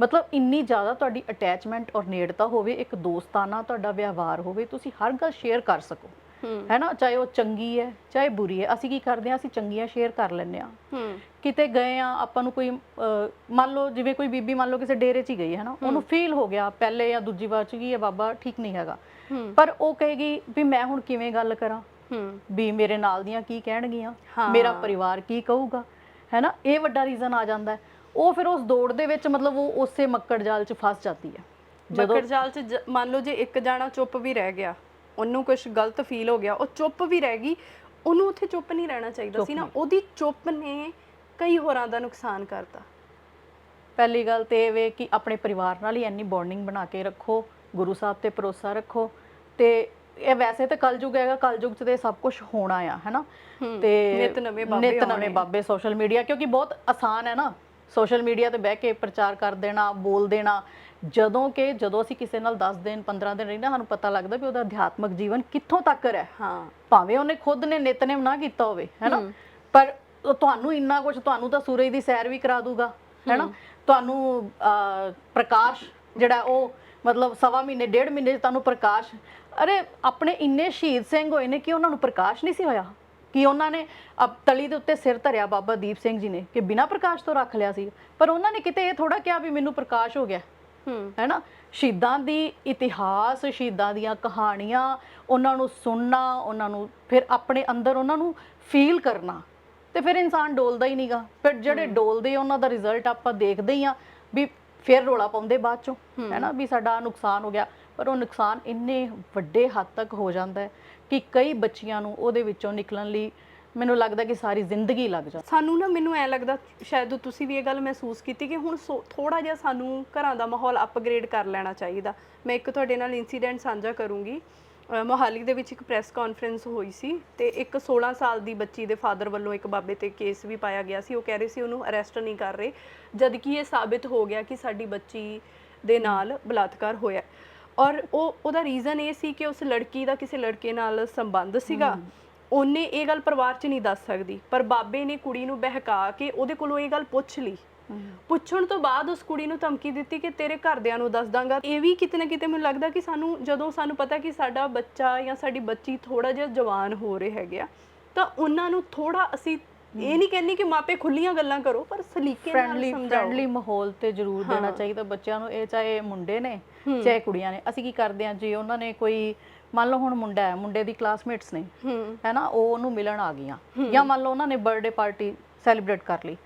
ਮਤਲਬ ਇੰਨੀ ਜ਼ਿਆਦਾ ਤੁਹਾਡੀ ਅਟੈਚਮੈਂਟ ਔਰ ਨੇੜਤਾ ਹੋਵੇ ਇੱਕ ਦੋਸਤਾਨਾ ਤੁਹਾਡਾ ਵਿਵਹਾਰ ਹੋਵੇ ਤੁਸੀਂ ਹਰ ਗੱਲ ਸ਼ੇਅਰ ਕਰ ਸਕੋ। ਹੂੰ। ਹੈਨਾ? ਚਾਹੇ ਉਹ ਚੰਗੀ ਹੈ ਚਾਹੇ ਬੁਰੀ ਹੈ ਅਸੀਂ ਕੀ ਕਰਦੇ ਹਾਂ? ਅਸੀਂ ਚੰਗੀਆਂ ਸ਼ੇਅਰ ਕਰ ਲੈਂਦੇ ਹਾਂ। ਹੂੰ। ਕਿਤੇ ਗਏ ਆ ਆਪਾਂ ਨੂੰ ਕੋਈ ਮੰਨ ਲਓ ਜਿਵੇਂ ਕੋਈ ਬੀਬੀ ਮੰਨ ਲਓ ਕਿਸੇ ਡੇਰੇ 'ਚ ਹੀ ਗਈ ਹੈ ਨਾ ਉਹਨੂੰ ਫੀਲ ਹੋ ਗਿਆ ਪਹਿਲੇ ਜਾਂ ਦੂਜੀ ਵਾਰ 'ਚ ਕਿ ਇਹ ਬਾਬਾ ਠੀਕ ਨਹੀਂ ਹੈਗਾ। ਹੂੰ। ਪਰ ਉਹ ਕਹੇਗੀ ਵੀ ਮੈਂ ਹੁਣ ਕਿਵੇਂ ਗੱਲ ਕਰਾਂ? ਹੂੰ। ਵੀ ਮੇਰੇ ਨਾਲ ਦੀਆਂ ਕੀ ਕਹਿਣਗੀਆਂ? ਹਾਂ। ਮੇਰਾ ਪਰਿਵਾਰ ਕੀ ਕਹੂਗਾ? ਹੈਨਾ? ਇਹ ਵੱਡਾ ਰੀਜ਼ਨ ਆ ਜਾਂਦਾ ਹੈ। ਉਹ ਫਿਰ ਉਸ ਦੌੜ ਦੇ ਵਿੱਚ ਮਤਲਬ ਉਹ ਉਸੇ ਮੱਕੜ ਜਾਲ 'ਚ ਫਸ ਜਾਂਦੀ ਹੈ। ਮੱਕੜ ਜਾਲ 'ਚ ਜ- ਮੰਨ ਲਓ ਜੇ ਇੱਕ ਜਾਣਾ ਚੁੱਪ ਵੀ ਰਹਿ ਗਿਆ ਉਹਨੂੰ ਕੁਝ ਗਲਤ ਫੀਲ ਹੋ ਗਿਆ ਉਹ ਚੁੱਪ ਵੀ ਰਹਿ ਗਈ ਉਹਨੂੰ ਉੱਥੇ ਚੁੱਪ ਨਹੀਂ ਰਹਿਣਾ ਚਾਹੀਦਾ ਸੀ ਨਾ ਉਹਦੀ ਚੁੱਪ ਨੇ ਕਈ ਹੋਰਾਂ ਦਾ ਨੁਕਸਾਨ ਕਰਤਾ। ਪਹਿਲੀ ਗੱਲ ਤੇ ਇਹ ਵੇ ਕਿ ਆਪਣੇ ਪਰਿਵਾਰ ਨਾਲ ਹੀ ਇੰਨੀ ਬੌਂਡਿੰਗ ਬਣਾ ਕੇ ਰੱਖੋ ਗੁਰੂ ਸਾਹਿਬ ਤੇ ਭਰੋਸਾ ਰੱਖੋ ਤੇ ਇਹ ਵੈਸੇ ਤਾਂ ਕਲਯੁਗ ਹੈਗਾ ਕਲਯੁਗ 'ਚ ਤੇ ਸਭ ਕੁਝ ਹੋਣਾ ਆ ਹੈਨਾ? ਹੂੰ, ਤੇ ਨਿੱਤ ਨਵੇਂ ਬਾਬੇ ਨਿੱਤ ਆਉਣੇ। ਨਵੇਂ ਬਾਬੇ ਸੋਸ਼ਲ ਮੀਡੀਆ ਕਿਉਂਕਿ ਬਹੁਤ ਆਸਾਨ ਹੈ ਨਾ। ਸੋਸ਼ਲ ਮੀਡੀਆ ਤੇ ਬਹਿ ਕੇ ਪ੍ਰਚਾਰ ਕਰ ਦੇਣਾ ਬੋਲ ਦੇਣਾ। ਜਦੋਂ ਕਿ ਜਦੋਂ ਅਸੀਂ ਕਿਸੇ ਨਾਲ 10 ਦਿਨ 15 ਦਿਨ ਰਹਿੰਦੇ ਸਾਨੂੰ ਪਤਾ ਲੱਗਦਾ ਵੀ ਉਹਦਾ ਅਧਿਆਤਮਕ ਜੀਵਨ ਕਿੱਥੋਂ ਤੱਕ ਹੈ ਹਾਂ। ਭਾਵੇਂ ਉਹਨੇ ਖੁਦ ਨੇ ਨਿਤਨੇਮ ਨਾ ਕੀਤਾ ਹੋਵੇ ਹੈਨਾ? ਪਰ ਤੁਹਾਨੂੰ ਇੰਨਾ ਕੁਝ ਤੁਹਾਨੂੰ ਤਾਂ ਸੂਰਜ ਦੀ ਸੈਰ ਵੀ ਕਰਾ ਦੂਗਾ ਹੈਨਾ? ਤੁਹਾਨੂੰ ਪ੍ਰਕਾਸ਼ ਜਿਹੜਾ ਉਹ ਮਤਲਬ ਸਵਾ ਮਹੀਨੇ ਡੇਢ ਮਹੀਨੇ ਤੁਹਾਨੂੰ ਪ੍ਰਕਾਸ਼। ਅਰੇ ਆਪਣੇ ਇੰਨੇ ਸ਼ਹੀਦ ਸਿੰਘ ਹੋਏ ਨੇ ਕਿ ਉਹਨਾਂ ਨੂੰ ਪ੍ਰਕਾਸ਼ ਨਹੀਂ ਸੀ ਹੋਇਆ? ਕਿ ਉਹਨਾਂ ਨੇ ਤਲੀ ਦੇ ਉੱਤੇ ਸਿਰ ਧਰਿਆ ਬਾਬਾ ਦੀਪ ਸਿੰਘ ਜੀ ਨੇ ਕਿ ਬਿਨਾਂ ਪ੍ਰਕਾਸ਼ ਤੋਂ ਰੱਖ ਲਿਆ ਸੀ। ਪਰ ਉਹਨਾਂ ਨੇ ਕਿਤੇ ਇਹ ਥੋੜਾ ਕਿਹਾ ਵੀ ਮੈਨੂੰ ਪ੍ਰਕਾਸ਼ ਹੋ ਗਿਆ। ਹੂੰ। ਹੈਨਾ? ਸ਼ਹੀਦਾਂ ਦੀ ਇਤਿਹਾਸ ਸ਼ਹੀਦਾਂ ਦੀਆਂ ਕਹਾਣੀਆਂ ਉਹਨਾਂ ਨੂੰ ਸੁਣਨਾ ਉਹਨਾਂ ਨੂੰ ਫਿਰ ਆਪਣੇ ਅੰਦਰ ਉਹਨਾਂ ਨੂੰ ਫੀਲ ਕਰਨਾ। ਤੇ ਫਿਰ ਇਨਸਾਨ ਡੋਲਦਾ ਹੀ ਨਹੀਂਗਾ ਫਿਰ ਜਿਹੜੇ ਡੋਲਦੇ ਉਹਨਾਂ ਦਾ ਰਿਜ਼ਲਟ ਆਪਾਂ ਦੇਖਦੇ ਹੀ ਆ ਵੀ ਫਿਰ ਰੋਲਾ ਪਾਉਂਦੇ ਬਾਅਦ ਚੋਂ। ਹੈਨਾ? ਵੀ ਸਾਡਾ ਨੁਕਸਾਨ ਹੋ ਗਿਆ। ਪਰ ਉਹ ਨੁਕਸਾਨ ਇੰਨੇ ਵੱਡੇ ਹੱਦ ਤੱਕ ਹੋ ਜਾਂਦਾ ਹੈ ਕਿ ਕਈ ਬੱਚੀਆਂ ਨੂੰ ਉਹਦੇ ਵਿੱਚੋਂ ਨਿਕਲਣ ਲਈ ਮੈਨੂੰ ਲੱਗਦਾ ਕਿ ਸਾਰੀ ਜ਼ਿੰਦਗੀ ਲੱਗ ਜਾਂਦੀ ਸਾਨੂੰ ਨਾ ਮੈਨੂੰ ਐ ਲੱਗਦਾ, ਸ਼ਾਇਦ ਤੁਸੀਂ ਵੀ ਇਹ ਗੱਲ ਮਹਿਸੂਸ ਕੀਤੀ ਕਿ ਹੁਣ ਥੋੜਾ ਜਿਹਾ ਸਾਨੂੰ ਘਰਾਂ ਦਾ ਮਾਹੌਲ ਅਪਗ੍ਰੇਡ ਕਰ ਲੈਣਾ ਚਾਹੀਦਾ। ਮੈਂ ਇੱਕ ਤੁਹਾਡੇ ਨਾਲ ਇਨਸੀਡੈਂਟ ਸਾਂਝਾ ਕਰੂੰਗੀ। ਮੋਹਾਲੀ ਦੇ ਵਿੱਚ ਇੱਕ ਪ੍ਰੈਸ ਕਾਨਫਰੰਸ ਹੋਈ ਸੀ ਤੇ ਇੱਕ 16 ਸਾਲ ਦੀ ਬੱਚੀ ਦੇ ਫਾਦਰ ਵੱਲੋਂ ਇੱਕ ਬਾਬੇ ਤੇ ਕੇਸ ਵੀ ਪਾਇਆ ਗਿਆ ਸੀ। ਉਹ ਕਹਿ ਰਹੇ ਸੀ ਉਹਨੂੰ ਅਰੈਸਟ ਨਹੀਂ ਕਰ ਰਹੇ, ਜਦਕਿ ਇਹ ਸਾਬਿਤ ਹੋ ਗਿਆ ਕਿ ਸਾਡੀ ਬੱਚੀ ਦੇ ਨਾਲ ਬਲਾਤਕਾਰ ਹੋਇਆ। ਔਰ ਉਹ ਉਹਦਾ ਰੀਜ਼ਨ ਇਹ ਸੀ ਕਿ ਉਸ ਲੜਕੀ ਦਾ ਕਿਸੇ ਲੜਕੇ ਨਾਲ ਸੰਬੰਧ ਸੀਗਾ। ਉਹਨੇ ਇਹ ਗੱਲ ਪਰਿਵਾਰ 'ਚ ਨਹੀਂ ਦੱਸ ਸਕਦੀ। ਪਰ ਬਾਬੇ ਨੇ ਕੁੜੀ ਨੂੰ ਬਹਿਕਾ ਕੇ ਉਹਦੇ ਕੋਲੋਂ ਇਹ ਗੱਲ ਪੁੱਛ ਲਈ। ਪੁੱਛਣ ਤੋਂ ਬਾਅਦ ਉਸ ਕੁੜੀ ਨੂੰ ਧਮਕੀ ਦਿੱਤੀ ਕਿ ਤੇਰੇ ਘਰਦਿਆਂ ਨੂੰ ਦੱਸ ਦਾਂਗਾ। ਇਹ ਵੀ ਕਿਤੇ ਨਾ ਕਿਤੇ ਮੈਨੂੰ ਲੱਗਦਾ ਕਿ ਸਾਨੂੰ ਜਦੋਂ ਸਾਨੂੰ ਪਤਾ ਕਿ ਸਾਡਾ ਬੱਚਾ ਜਾਂ ਸਾਡੀ ਬੱਚੀ ਥੋੜਾ ਜਿਹਾ ਜਵਾਨ ਹੋ ਰਹੇ ਹੈਗੇ ਆ ਤਾਂ ਉਹਨਾਂ ਨੂੰ ਥੋੜਾ ਅਸੀਂ ਇਹ ਨਹੀਂ ਕਹਿੰਨੀ ਕਿ ਮਾਪੇ ਖੁੱਲੀਆਂ ਗੱਲਾਂ ਕਰੋ ਪਰ ਸਲੀਕੇ ਨਾਲ ਫ੍ਰੈਂਡਲੀ ਸਮਝਾਓ। ਫ੍ਰੈਂਡਲੀ ਮਾਹੌਲ ਤੇ ਜ਼ਰੂਰ ਦੇਣਾ ਚਾਹੀਦਾ ਬੱਚਿਆਂ ਨੂੰ ਇਹ ਚਾਹੇ ਮੁੰਡੇ ਨੇ ਚਾਹੇ ਕੁੜੀਆਂ ਨੇ। ਅਸੀਂ ਕੀ ਕਰਦੇ ਹਾਂ ਜੀ ਉਹਨਾਂ ਨੇ ਕੋਈ ਮੰਨ ਲਓ ਹੁਣ ਮੁੰਡਾ ਹੈ ਮੁੰਡੇ ਦੀ ਕਲਾਸਮੇਟਸ ਨੇ ਹੂੰ ਹੈਨਾ ਉਹ ਉਹਨੂੰ ਮਿਲਣ ਆ ਗਈਆਂ। ਜਾਂ ਮੰਨ ਲਓ ਉਹਨਾਂ ਨੇ ਬਰਥਡੇ ਪਾਰਟੀ ਸੈਲੀਬ੍ਰੇਟ ਕਰ ਲਈ।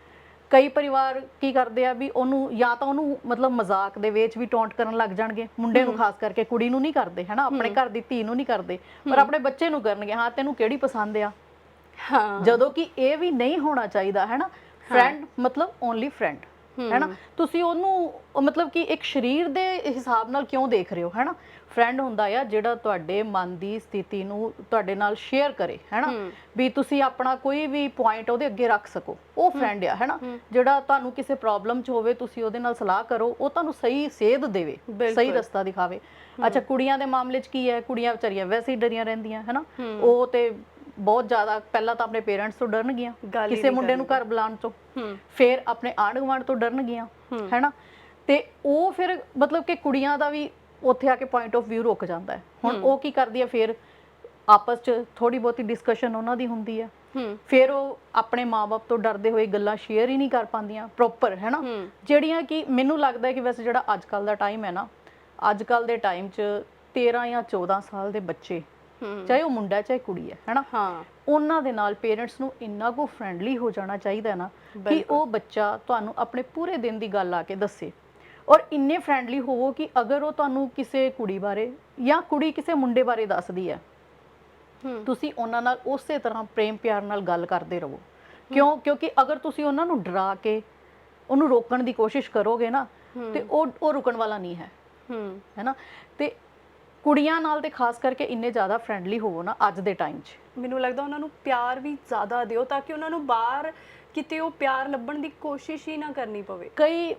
ਕਈ ਪਰਿਵਾਰ ਕੀ ਕਰਦੇ ਆ ਵੀ ਉਹਨੂੰ ਜਾਂ ਤਾਂ ਉਹਨੂੰ ਮਤਲਬ ਮਜ਼ਾਕ ਦੇ ਵਿੱਚ ਵੀ ਟੌਂਟ ਕਰਨ ਲੱਗ ਜਾਣਗੇ। ਮੁੰਡੇ ਨੂੰ ਖਾਸ ਕਰਕੇ ਕੁੜੀ ਨੂੰ ਨਹੀਂ ਕਰਦੇ ਹੈਨਾ ਆਪਣੇ ਘਰ ਦੀ ਧੀ ਨੂੰ ਨਹੀਂ ਕਰਦੇ ਪਰ ਆਪਣੇ ਬੱਚੇ ਨੂੰ ਕਰਨਗੇ। ਹਾਂ ਤੈਨੂੰ ਕਿਹੜੀ ਪਸੰਦ ਆ? ਹਾਂ। ਜਦੋਂ ਕਿ ਇਹ ਵੀ ਨਹੀਂ ਹੋਣਾ ਚਾਹੀਦਾ ਹੈ। ਨਾ ਫਰੈਂਡ ਮਤਲਬ ਓਨਲੀ ਫਰੈਂਡ ਹੈ। ਨਾ ਤੁਸੀਂ ਉਹਨੂੰ ਉਹ ਮਤਲਬ ਕਿ ਇੱਕ ਸਰੀਰ ਦੇ ਹਿਸਾਬ ਨਾਲ ਕਿਉਂ ਦੇਖ ਰਹੇ ਹੋ ਹੈ ਨਾ ਫਰੈਂਡ ਹੁੰਦਾ ਆ ਜਿਹੜਾ ਤੁਹਾਡੇ ਮਨ ਦੀ ਸਥਿਤੀ ਨੂੰ ਤੁਹਾਡੇ ਨਾਲ ਸ਼ੇਅਰ ਕਰੇ ਹੈ। ਨਾ ਵੀ ਤੁਸੀਂ ਆਪਣਾ ਕੋਈ ਵੀ ਪੁਆਇੰਟ ਉਹਦੇ ਅੱਗੇ ਰੱਖ ਸਕੋ। ਉਹ ਫਰੈਂਡ ਆ ਹੈ। ਨਾ ਜਿਹੜਾ ਤੁਹਾਨੂੰ ਕਿਸੇ ਪ੍ਰੋਬਲਮ 'ਚ ਹੋਵੇ ਤੁਸੀਂ ਉਹਦੇ ਨਾਲ ਸਲਾਹ ਕਰੋ ਉਹ ਤੁਹਾਨੂੰ ਸਹੀ ਸੇਧ ਦੇਵੇ ਸਹੀ ਰਸਤਾ ਦਿਖਾਵੇ। ਅੱਛਾ ਕੁੜੀਆਂ ਦੇ ਮਾਮਲੇ 'ਚ ਕੀ ਹੈ? ਕੁੜੀਆਂ ਵਿਚਾਰੀਆਂ ਵੈਸੇ ਹੀ ਡਰੀਆਂ ਰਹਿੰਦੀਆਂ ਹੈ। ਨਾ ਉਹ ਤੇ ਬਹੁਤ ਜ਼ਿਆਦਾ ਪਹਿਲਾਂ ਤਾਂ ਆਪਣੇ ਪੇਰੈਂਟਸ ਤੋਂ ਡਰਨਗੀਆਂ। ਗੱਲ ਹੀ ਕਿਸੇ ਮੁੰਡੇ ਨੂੰ ਘਰ ਬੁਲਾਉਣ ਤੋਂ ਹੂੰ। ਫਿਰ ਆਪਣੇ ਆਂਢ ਗੁਆਂਢ ਤੋਂ ਡਰਨਗੀਆਂ ਹੈਨਾ? ਤੇ ਉਹ ਫਿਰ ਮਤਲਬ ਕਿ ਕੁੜੀਆਂ ਦਾ ਵੀ ਉੱਥੇ ਆ ਕੇ ਪੁਆਇੰਟ ਆਫ View ਰੁਕ ਜਾਂਦਾ ਹੈ। ਹੁਣ ਉਹ ਕੀ ਕਰਦੀ ਹੈ ਫਿਰ ਆਪਸ 'ਚ ਥੋੜੀ ਬਹੁਤੀ ਡਿਸਕਸ਼ਨ ਉਹਨਾਂ ਦੀ ਹੁੰਦੀ ਹੈ। ਹੂੰ। ਫਿਰ ਉਹ ਆਪਣੇ ਮਾਪੇ ਤੋਂ ਡਰਦੇ ਹੋਏ ਗੱਲਾਂ ਸ਼ੇਅਰ ਹੀ ਨਹੀਂ ਕਰ ਪਾਉਂਦੀਆਂ ਪ੍ਰੋਪਰ ਹੈਨਾ? ਹੂੰ। ਜਿਹੜੀਆਂ ਕਿ ਮੈਨੂੰ ਲੱਗਦਾ ਹੈ ਕਿ ਵੈਸੇ ਜਿਹੜਾ ਅੱਜ ਕੱਲ ਦਾ ਟਾਈਮ ਹੈ ਨਾ ਅੱਜ ਕੱਲ ਦੇ ਟਾਈਮ 'ਚ 13 ਜਾਂ 14 ਸਾਲ ਦੇ ਬੱਚੇ ਹੂੰ ਚਾਹੇ ਉਹ ਮੁੰਡਾ ਚਾਹੇ ਕੁੜੀ ਹੈ ਹੈਨਾ? ਹਾਂ। ਉਹਨਾਂ ਦੇ ਨਾਲ ਪੇਰੈਂਟਸ ਨੂੰ ਇੰਨਾ ਕੁ ਫ੍ਰੈਂਡਲੀ ਹੋ ਜਾਣਾ ਚਾਹੀਦਾ ਹੈ ਨਾ ਕਿ ਉਹ ਬੱਚਾ ਤੁਹਾਨੂੰ ਆਪਣੇ ਪੂਰੇ ਦਿਨ ਦੀ ਗੱਲ ਆ ਕੇ ਦੱਸੇ। ਔਰ ਇੰਨੇ ਫ੍ਰੈਂਡਲੀ ਹੋਵੋ ਕਿ ਅਗਰ ਉਹ ਤੁਹਾਨੂੰ ਕਿਸੇ ਕੁੜੀ ਬਾਰੇ ਜਾਂ ਕੁੜੀ ਕਿਸੇ ਮੁੰਡੇ ਬਾਰੇ ਦੱਸਦੀ ਹੈ ਤੁਸੀਂ ਉਹਨਾਂ ਨਾਲ ਉਸੇ ਤਰ੍ਹਾਂ ਪ੍ਰੇਮ ਪਿਆਰ ਨਾਲ ਗੱਲ ਕਰਦੇ ਰਹੋ। ਕਿਉਂ? ਕਿਉਂਕਿ ਅਗਰ ਤੁਸੀਂ ਉਹਨਾਂ ਨੂੰ ਡਰਾ ਕੇ ਉਹਨੂੰ ਰੋਕਣ ਦੀ ਕੋਸ਼ਿਸ਼ ਕਰੋਗੇ ਨਾ ਤੇ ਉਹ ਉਹ ਰੁਕਣ ਵਾਲਾ ਨਹੀਂ ਹੈ। ਹੂੰ। ਹੈਨਾ ਤੇ ਕੁੜੀਆਂ ਨਾਲ ਤੇ ਖਾਸ ਕਰਕੇ ਇੰਨੇ ਜ਼ਿਆਦਾ ਫ੍ਰੈਂਡਲੀ ਹੋਵੋ ਨਾ ਅੱਜ ਦੇ ਟਾਈਮ 'ਚ। ਮੈਨੂੰ ਲੱਗਦਾ ਉਹਨਾਂ ਨੂੰ ਪਿਆਰ ਵੀ ਜ਼ਿਆਦਾ ਦਿਓ ਤਾਂ ਕਿ ਉਹਨਾਂ ਨੂੰ ਬਾਹਰ ਕਿਤੇ ਉਹ ਪਿਆਰ ਲੱਭਣ ਦੀ ਕੋਸ਼ਿਸ਼ ਹੀ ਨਾ ਕਰਨੀ ਪਵੇ। ਕਈ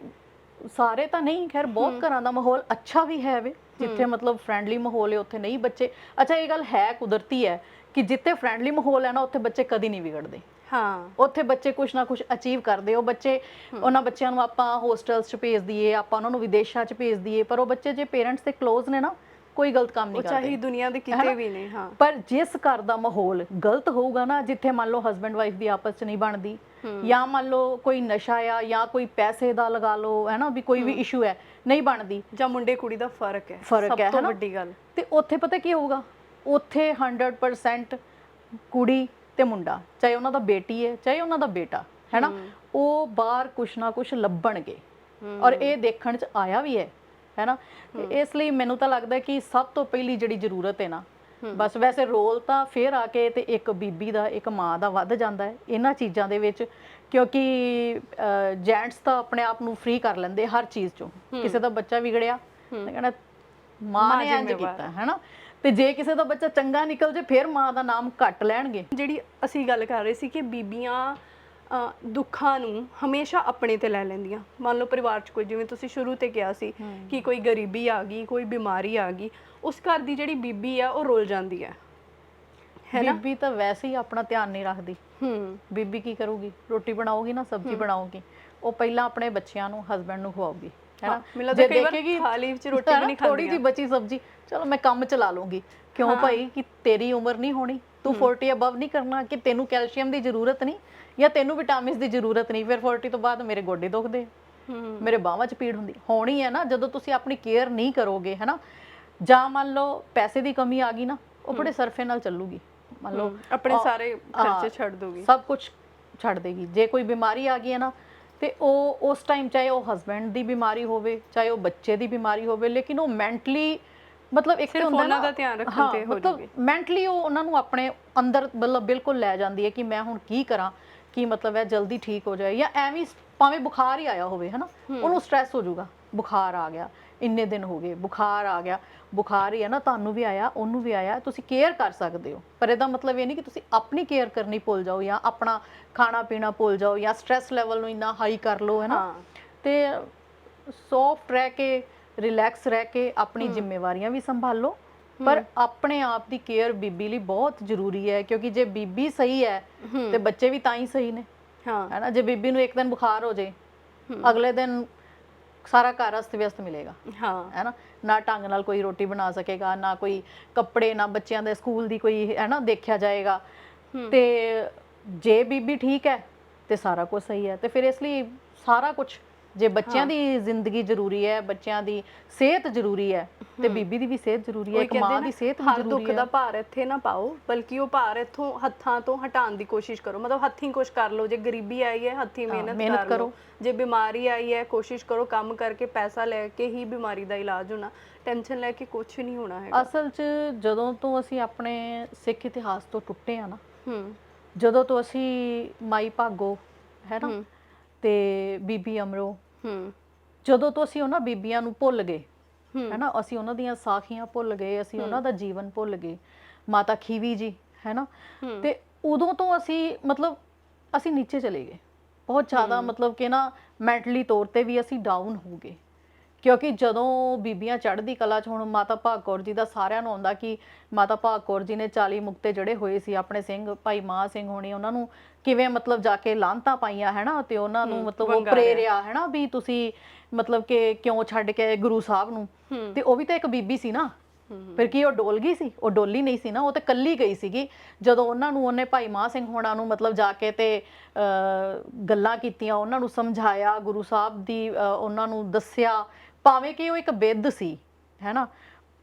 ਸਾਰੇ ਤਾਂ ਨਹੀਂ ਖੈਰ ਬਹੁਤ ਘਰਾਂ ਦਾ ਮਾਹੌਲ ਅੱਛਾ ਵੀ ਹੈ ਵੇ ਜਿੱਥੇ ਮਤਲਬ ਫ੍ਰੈਂਡਲੀ ਮਾਹੌਲ ਹੈ ਉੱਥੇ ਨਹੀਂ ਬੱਚੇ। ਅੱਛਾ ਇਹ ਗੱਲ ਹੈ ਕੁਦਰਤੀ ਹੈ ਕਿ ਜਿੱਥੇ ਫ੍ਰੈਂਡਲੀ ਮਾਹੌਲ ਹੈ ਨਾ ਉੱਥੇ ਬੱਚੇ ਕਦੀ ਨਹੀਂ ਵਿਗੜਦੇ। ਹਾਂ। ਉੱਥੇ ਬੱਚੇ ਕੁਝ ਨਾ ਕੁਝ ਅਚੀਵ ਕਰਦੇ ਉਹ ਬੱਚੇ ਉਹਨਾਂ ਬੱਚਿਆਂ ਨੂੰ ਆਪਾਂ ਹੋਸਟਲਸ 'ਚ ਭੇਜ ਦਈਏ ਆਪਾਂ ਉਹਨਾਂ ਨੂੰ ਵਿਦੇਸ਼ਾਂ 'ਚ ਭੇਜ ਦਈਏ ਪਰ ਉਹ ਬੱਚੇ ਜੇ ਪੇਰੈਂਟਸ ਦੇ ক্লোਜ਼ ਨੇ ਨਾ ਕੋਈ ਗਲਤ ਕੰਮ ਉਹ ਨਹੀਂ ਚਾਹੇ ਕਰਦੇ। ਦੁਨੀਆ ਦੇ ਕਿਤੇ ਵੀ ਨੇ ਹਾਂ। ਪਰ ਜਿਸ ਘਰ ਦਾ ਮਾਹੌਲ ਗਲਤ ਹੋਊਗਾ ਨਾ ਜਿੱਥੇ ਮੰਨ ਲਓ ਹਸਬੰਡ ਵਾਈਫ ਦੀ ਆਪਸ 'ਚ ਨਹੀਂ ਬਣਦੀ ਜਾਂ ਮੰਨ ਲਓ ਕੋਈ ਨਸ਼ਾ ਆ ਜਾਂ ਕੋਈ ਪੈਸੇ ਦਾ ਲਗਾ ਲਓ ਹੈ ਨਾ ਵੀ ਕੋਈ ਵੀ ਇਸ਼ੂ ਹੈ ਨਹੀਂ ਬਣਦੀ। ਜਾਂ ਮੁੰਡੇ ਕੁੜੀ ਦਾ ਫ਼ਰਕ ਹੈ ਫ਼ਰਕ ਹੈ, ਸਭ ਤੋਂ? ਵੱਡੀ ਗੱਲ। ਤੇ ਉੱਥੇ ਪਤਾ ਕੀ ਹੋਊਗਾ? ਉੱਥੇ 100% ਕੁੜੀ ਤੇ ਮੁੰਡਾ ਚਾਹੇ ਉਹਨਾਂ ਦਾ ਬੇਟੀ ਹੈ ਚਾਹੇ ਉਹਨਾਂ ਦਾ ਬੇਟਾ ਹੈ ਨਾ? ਉਹ ਬਾਹਰ ਕੁਛ ਨਾ ਕੁਛ ਲੱਭਣਗੇ। ਔਰ ਇਹ ਦੇਖਣ ਚ ਆਇਆ ਵੀ ਹੈ ਹੈ ਨਾ ਤੇ ਇਸ ਲਈ ਮੈਨੂੰ ਤਾਂ ਲੱਗਦਾ ਕਿ ਸਭ ਤੋਂ ਪਹਿਲੀ ਜਿਹੜੀ ਜ਼ਰੂਰਤ ਹੈ ਨਾ ਬਸ ਵੈਸੇ ਰੋਲ ਤਾਂ ਫੇਰ ਆ ਕੇ ਤੇ ਇੱਕ ਬੀਬੀ ਦਾ ਇੱਕ ਮਾਂ ਦਾ ਵੱਧ ਜਾਂਦਾ ਹੈ ਇਹਨਾਂ ਚੀਜ਼ਾਂ ਦੇ ਵਿੱਚ ਕਿਉਂਕਿ ਜੈਂਟਸ ਤਾਂ ਆਪਣੇ ਆਪ ਨੂੰ ਫ੍ਰੀ ਕਰ ਲੈਂਦੇ ਹਰ ਚੀਜ਼ ਚੋਂ। ਕਿਸੇ ਦਾ ਬੱਚਾ ਵਿਗੜਿਆ ਤਾਂ ਕਹਿਣਾ ਮਾਂ ਨੇ ਇੰਜ ਕੀਤਾ ਹੈ ਨਾ ਤੇ ਜੇ ਕਿਸੇ ਦਾ ਬੱਚਾ ਚੰਗਾ ਨਿਕਲ ਜੇ ਫਿਰ ਮਾਂ ਦਾ ਨਾਮ ਘੱਟ ਲੈਣਗੇ। ਜਿਹੜੀ ਅਸੀਂ ਗੱਲ ਕਰ ਰਹੇ ਸੀ ਕਿ ਬੀਬੀਆਂ ਦੁੱਖਾਂ ਨੂੰ ਹਮੇਸ਼ਾ ਆਪਣੇ ਤੇ ਲੈ ਲੈਂਦੀਆਂ। ਮੰਨ ਲਓ ਪਰਿਵਾਰ 'ਚ ਕੋਈ ਜਿਵੇਂ ਤੁਸੀਂ ਸ਼ੁਰੂ ਤੇ ਕਿਹਾ ਸੀ ਕਿ ਕੋਈ ਗਰੀਬੀ ਆ ਗਈ ਕੋਈ ਬਿਮਾਰੀ ਆ ਗਈ ਉਸ ਘਰ ਦੀ ਜਿਹੜੀ ਬੀਬੀ ਆ ਉਹ ਰੁੱਲ ਜਾਂਦੀ ਹੈ। ਹੈ ਨਾ? ਬੀਬੀ ਤਾਂ ਵੈਸੇ ਹੀ ਆਪਣਾ ਧਿਆਨ ਨਹੀਂ ਰੱਖਦੀ। ਹੂੰ। ਬੀਬੀ ਕੀ ਕਰੂਗੀ? ਰੋਟੀ ਬਣਾਉਗੀ ਨਾ ਸਬਜ਼ੀ ਬਣਾਉਗੀ ਉਹ ਪਹਿਲਾਂ ਆਪਣੇ ਬੱਚਿਆਂ ਨੂੰ ਹਸਬੰਡ ਨੂੰ ਖਵਾਉਗੀ ਹੈਨਾ ਕਈ ਵਾਰ ਥਾਲੀ ਵਿੱਚ ਰੋਟੀ ਵੀ ਨਹੀਂ ਥੋੜੀ ਜੀ। ਬਚੀ ਸਬਜ਼ੀ ਚਲੋ ਮੈਂ ਕੰਮ ਚਲਾ ਲੂੰਗੀ ਕਿਉਂ ਭਾਈ? ਕਿ ਤੇਰੀ ਉਮਰ ਨਹੀਂ ਹੋਣੀ। ਤੂੰ 40 ਅਬਵ ਨਹੀਂ ਕਰਨਾ ਕਿ ਤੈਨੂੰ ਕੈਲਸ਼ੀਅਮ ਦੀ ਜ਼ਰੂਰਤ ਨਹੀਂ? ਜਾਂ ਤੈਨੂੰ ਵਿਟਾਮਿਨਸ ਦੀ ਜ਼ਰੂਰਤ ਨਹੀਂ ਫਿਰ 40 ਤੋਂ ਬਾਅਦ ਮੇਰੇ ਗੋਡੇ ਦੁਖਦੇ। ਆ, ਮੇਰੇ ਬਾਹਾਂ 'ਚ ਪੀੜ ਹੁੰਦੀ। ਹੋਣੀ ਹੈ ਨਾ ਜਦੋਂ ਤੁਸੀਂ ਆਪਣੀ ਕੇਅਰ ਨਹੀਂ ਕਰੋਗੇ ਹੈਨਾ? ਜਾਂ ਮੰਨ ਲਓ ਪੈਸੇ ਦੀ ਕਮੀ ਆ ਗਈ ਨਾ ਉਹ ਬੜੇ ਸਰਫੇ ਨਾਲ ਚੱਲੂਗੀ। ਮੰਨ ਲਓ ਆਪਣੇ ਸਾਰੇ ਖਰਚੇ ਛੱਡ ਦੋਗੀ। ਸਭ ਕੁਝ ਛੱਡ ਦੇਗੀ। ਜੇ ਕੋਈ ਬਿਮਾਰੀ ਆ ਗਈ ਹੈ ਨਾ ਤੇ ਉਹ ਉਸ ਟਾਈਮ ਚਾਹੇ ਉਹ ਹਸਬੈਂਡ ਦੀ ਬਿਮਾਰੀ ਹੋਵੇ ਚਾਹੇ ਉਹ ਬੱਚੇ ਦੀ ਬਿਮਾਰੀ ਹੋਵੇ ਲੇਕਿਨ ਉਹ ਮੈਂਟਲੀ ਮਤਲਬ ਇੱਕ ਤੇ ਹੁੰਦਾ ਨਾ ਦਾ ਧਿਆਨ ਰੱਖਣ ਤੇ ਹੋ। ਮੈਂਟਲੀ ਉਹ ਉਹਨਾਂ ਨੂੰ ਆਪਣੇ ਅੰਦਰ ਮਤਲਬ ਬਿਲਕੁਲ ਲੈ ਜਾਂਦੀ ਹੈ ਕਿ ਮੈਂ ਹੁਣ ਕੀ ਕਰਾਂ। ਕੀ ਮਤਲਬ ਹੈ ਜਲਦੀ ਠੀਕ ਹੋ ਜਾਏ ਜਾਂ ਐਵੇਂ ਹੀ ਭਾਵੇਂ ਬੁਖਾਰ ਹੀ ਆਇਆ ਹੋਵੇ ਹਨਾ? ਉਹਨੂੰ ਸਟ੍ਰੈਸ ਹੋ ਜਾਊਗਾ। ਬੁਖਾਰ ਆ ਗਿਆ ਇੰਨੇ ਦਿਨ ਹੋ ਗਏ ਬੁਖਾਰ ਆ ਗਿਆ। ਬੁਖਾਰ ਹੀ ਹੈ ਨਾ ਤੁਹਾਨੂੰ ਵੀ ਆਇਆ ਉਹਨੂੰ ਵੀ ਆਇਆ ਤੁਸੀਂ ਕੇਅਰ ਕਰ ਸਕਦੇ ਹੋ। ਪਰ ਇਹਦਾ ਮਤਲਬ ਇਹ ਨਹੀਂ ਕਿ ਤੁਸੀਂ ਆਪਣੀ ਕੇਅਰ ਕਰਨੀ ਭੁੱਲ ਜਾਓ ਜਾਂ ਆਪਣਾ ਖਾਣਾ ਪੀਣਾ ਭੁੱਲ ਜਾਓ ਜਾਂ ਸਟ੍ਰੈਸ ਲੈਵਲ ਨੂੰ ਇੰਨਾ ਹਾਈ ਕਰ ਲਓ ਹੈ ਨਾ? ਤੇ ਸੌਫਟ ਰਹਿ ਕੇ ਰਿਲੈਕਸ ਰਹਿ ਕੇ ਆਪਣੀ ਜ਼ਿੰਮੇਵਾਰੀਆਂ ਵੀ ਸੰਭਾਲੋ। ਪਰ ਆਪਣੇ ਆਪ ਦੀ ਕੇਅਰ ਬੀਬੀ ਲਈ ਬਹੁਤ ਜ਼ਰੂਰੀ ਹੈ ਕਿਉਂਕਿ ਜੇ ਬੀਬੀ ਸਹੀ ਹੈ ਤੇ ਬੱਚੇ ਵੀ ਤਾਂ ਹੀ ਸਹੀ ਨੇ। ਹਾਂ। ਹੈ ਨਾ ਜੇ ਬੀਬੀ ਨੂੰ ਇੱਕ ਦਿਨ ਬੁਖਾਰ ਹੋ ਜੇ ਅਗਲੇ ਦਿਨ ਸਾਰਾ ਘਰ ਅਸਤ ਵਿਅਸਤ ਮਿਲੇਗਾ। ਹਾਂ। ਹੈ ਨਾ ਢੰਗ ਨਾਲ ਕੋਈ ਰੋਟੀ ਬਣਾ ਸਕੇਗਾ ਨਾ ਕੋਈ ਕੱਪੜੇ ਨਾ ਬੱਚਿਆਂ ਦੇ ਸਕੂਲ ਦੀ ਕੋਈ ਹੈ ਨਾ ਦੇਖਿਆ ਜਾਏਗਾ। ਤੇ ਜੇ ਬੀਬੀ ਠੀਕ ਹੈ ਤੇ ਸਾਰਾ ਕੁਝ ਸਹੀ ਹੈ ਤੇ ਫਿਰ ਇਸ ਲਈ ਸਾਰਾ ਕੁਝ ਜੇ ਬੱਚਿਆਂ ਦੀ ਜ਼ਿੰਦਗੀ ਜ਼ਰੂਰੀ ਹੈ ਬੱਚਿਆਂ ਦੀ ਸਿਹਤ ਜ਼ਰੂਰੀ ਹੈ ਤੇ ਬੀਬੀ ਦੀ ਵੀ ਸਿਹਤ ਜ਼ਰੂਰੀ ਹੈ ਇੱਕ ਮਾਂ ਦੀ ਸਿਹਤ ਵੀ ਹਰ ਦੁੱਖ ਜ਼ਰੂਰੀ ਦਾ ਹੈ ਭਾਰ ਇੱਥੇ ਨਾ ਪਾਓ ਬਲਕਿ ਉਹ ਭਾਰ ਇੱਥੋਂ ਹੱਥਾਂ ਤੋਂ ਹਟਾਉਣ ਦੀ ਕੋਸ਼ਿਸ਼ ਕਰੋ। ਮਤਲਬ ਹੱਥੀਂ ਕੁਝ ਕਰ ਲਓ ਜੇ ਗਰੀਬੀ ਆਈ ਹੈ ਹੱਥੀਂ ਮਿਹਨਤ ਕਰ ਜੇ ਬਿਮਾਰੀ ਆਈ ਹੈ ਕੋਸ਼ਿਸ਼ ਕਰੋ ਕੰਮ ਕਰਕੇ ਪੈਸਾ ਲੈ ਕੇ ਹੀ ਬਿਮਾਰੀ ਦਾ ਇਲਾਜ ਹੋਣਾ। ਟੈਨਸ਼ਨ ਲੈ ਕੇ ਕੁਝ ਨਹੀਂ ਹੋਣਾ ਹੈਗਾ। ਅਸਲ 'ਚ ਜਦੋਂ ਤੋਂ ਅਸੀਂ ਆਪਣੇ ਸਿੱਖ ਇਤਿਹਾਸ ਤੋਂ ਟੁੱਟੇ ਆ ਨਾ ਹੂੰ। ਜਦੋਂ ਤੋਂ ਅਸੀਂ ਮਾਈ ਭਾਗੋ ਹੈ ਨਾ ਹੂੰ। ਤੇ ਬੀਬੀ ਅਮਰੋ ਹੂੰ। ਜਦੋਂ ਤੋਂ ਅਸੀਂ ਉਹਨਾਂ ਬੀਬੀਆਂ ਨੂੰ ਭੁੱਲ ਗਏ ਹੂੰ। ਹੈ ਨਾ ਅਸੀਂ ਉਹਨਾਂ ਦੀਆਂ ਸਾਖੀਆਂ ਭੁੱਲ ਗਏ ਅਸੀਂ ਉਹਨਾਂ ਦਾ ਜੀਵਨ ਭੁੱਲ ਗਏ ਮਾਤਾ ਖੀਵੀ ਜੀ ਹੈ ਨਾ ਹੂੰ। ਤੇ ਉਦੋਂ ਤੋਂ ਅਸੀਂ ਮਤਲਬ ਅਸੀਂ ਨੀਚੇ ਚਲੇ ਗਏ। ਬਹੁਤ ਜ਼ਿਆਦਾ ਮਤਲਬ ਕਿ ਨਾ ਮੈਂਟਲੀ ਤੌਰ ਤੇ ਵੀ ਅਸੀਂ ਡਾਊਨ ਹੋ ਗਏ। ਕਿਉਂਕਿ ਜਦੋਂ ਬੀਬੀਆਂ ਚੜ੍ਹਦੀ ਕਲਾ ਚ ਹੁਣ ਮਾਤਾ ਭਾਗ ਕੌਰ ਜੀ ਦਾ ਸਾਰਿਆਂ ਨੂੰ ਆਉਂਦਾ ਕਿ ਮਾਤਾ ਭਾਗ ਕੌਰ ਜੀ ਨੇ 40 ਮੁਕਤੇ ਜੜੇ ਹੋਏ ਸੀ ਆਪਣੇ ਸਿੰਘ ਭਾਈ ਮਾਹ ਸਿੰਘ ਹੋਣੀ ਉਹਨਾਂ ਨੂੰ ਕਿਵੇਂ ਮਤਲਬ ਜਾ ਕੇ ਲਾਂਤਾਂ ਪਾਈਆਂ ਹੈਨਾ? ਤੇ ਉਹਨਾਂ ਨੂੰ ਮਤਲਬ ਉਹ। ਪ੍ਰੇਰਿਆ ਹੈਨਾ? ਵੀ ਤੁਸੀਂ ਮਤਲਬ ਕਿ ਕਿਉਂ ਛੱਡ ਕੇ ਗੁਰੂ ਸਾਹਿਬ ਨੂੰ। ਤੇ ਉਹ ਵੀ ਤਾਂ ਇੱਕ ਬੀਬੀ ਸੀ ਨਾ। ਫਿਰ ਕੀ ਉਹ ਡੋਲ ਗਈ ਸੀ? ਉਹ ਡੋਲੀ ਨਹੀਂ ਸੀ ਨਾ ਉਹ ਤੇ ਕੱਲੀ ਗਈ ਸੀਗੀ। ਜਦੋਂ ਉਹਨਾਂ ਨੂੰ ਉਹਨੇ ਭਾਈ ਮਾਹ ਸਿੰਘ ਹੋਣਾ ਨੂੰ ਮਤਲਬ ਜਾ ਕੇ ਤੇ ਗੱਲਾਂ ਕੀਤੀਆਂ ਉਹਨਾਂ ਨੂੰ ਸਮਝਾਇਆ ਗੁਰੂ ਸਾਹਿਬ ਦੀ ਉਹਨਾਂ ਨੂੰ ਦੱਸਿਆ ਭਾਵੇਂ ਕਿ ਉਹ ਇੱਕ ਬਿੱਧ ਸੀ ਹੈਨਾ?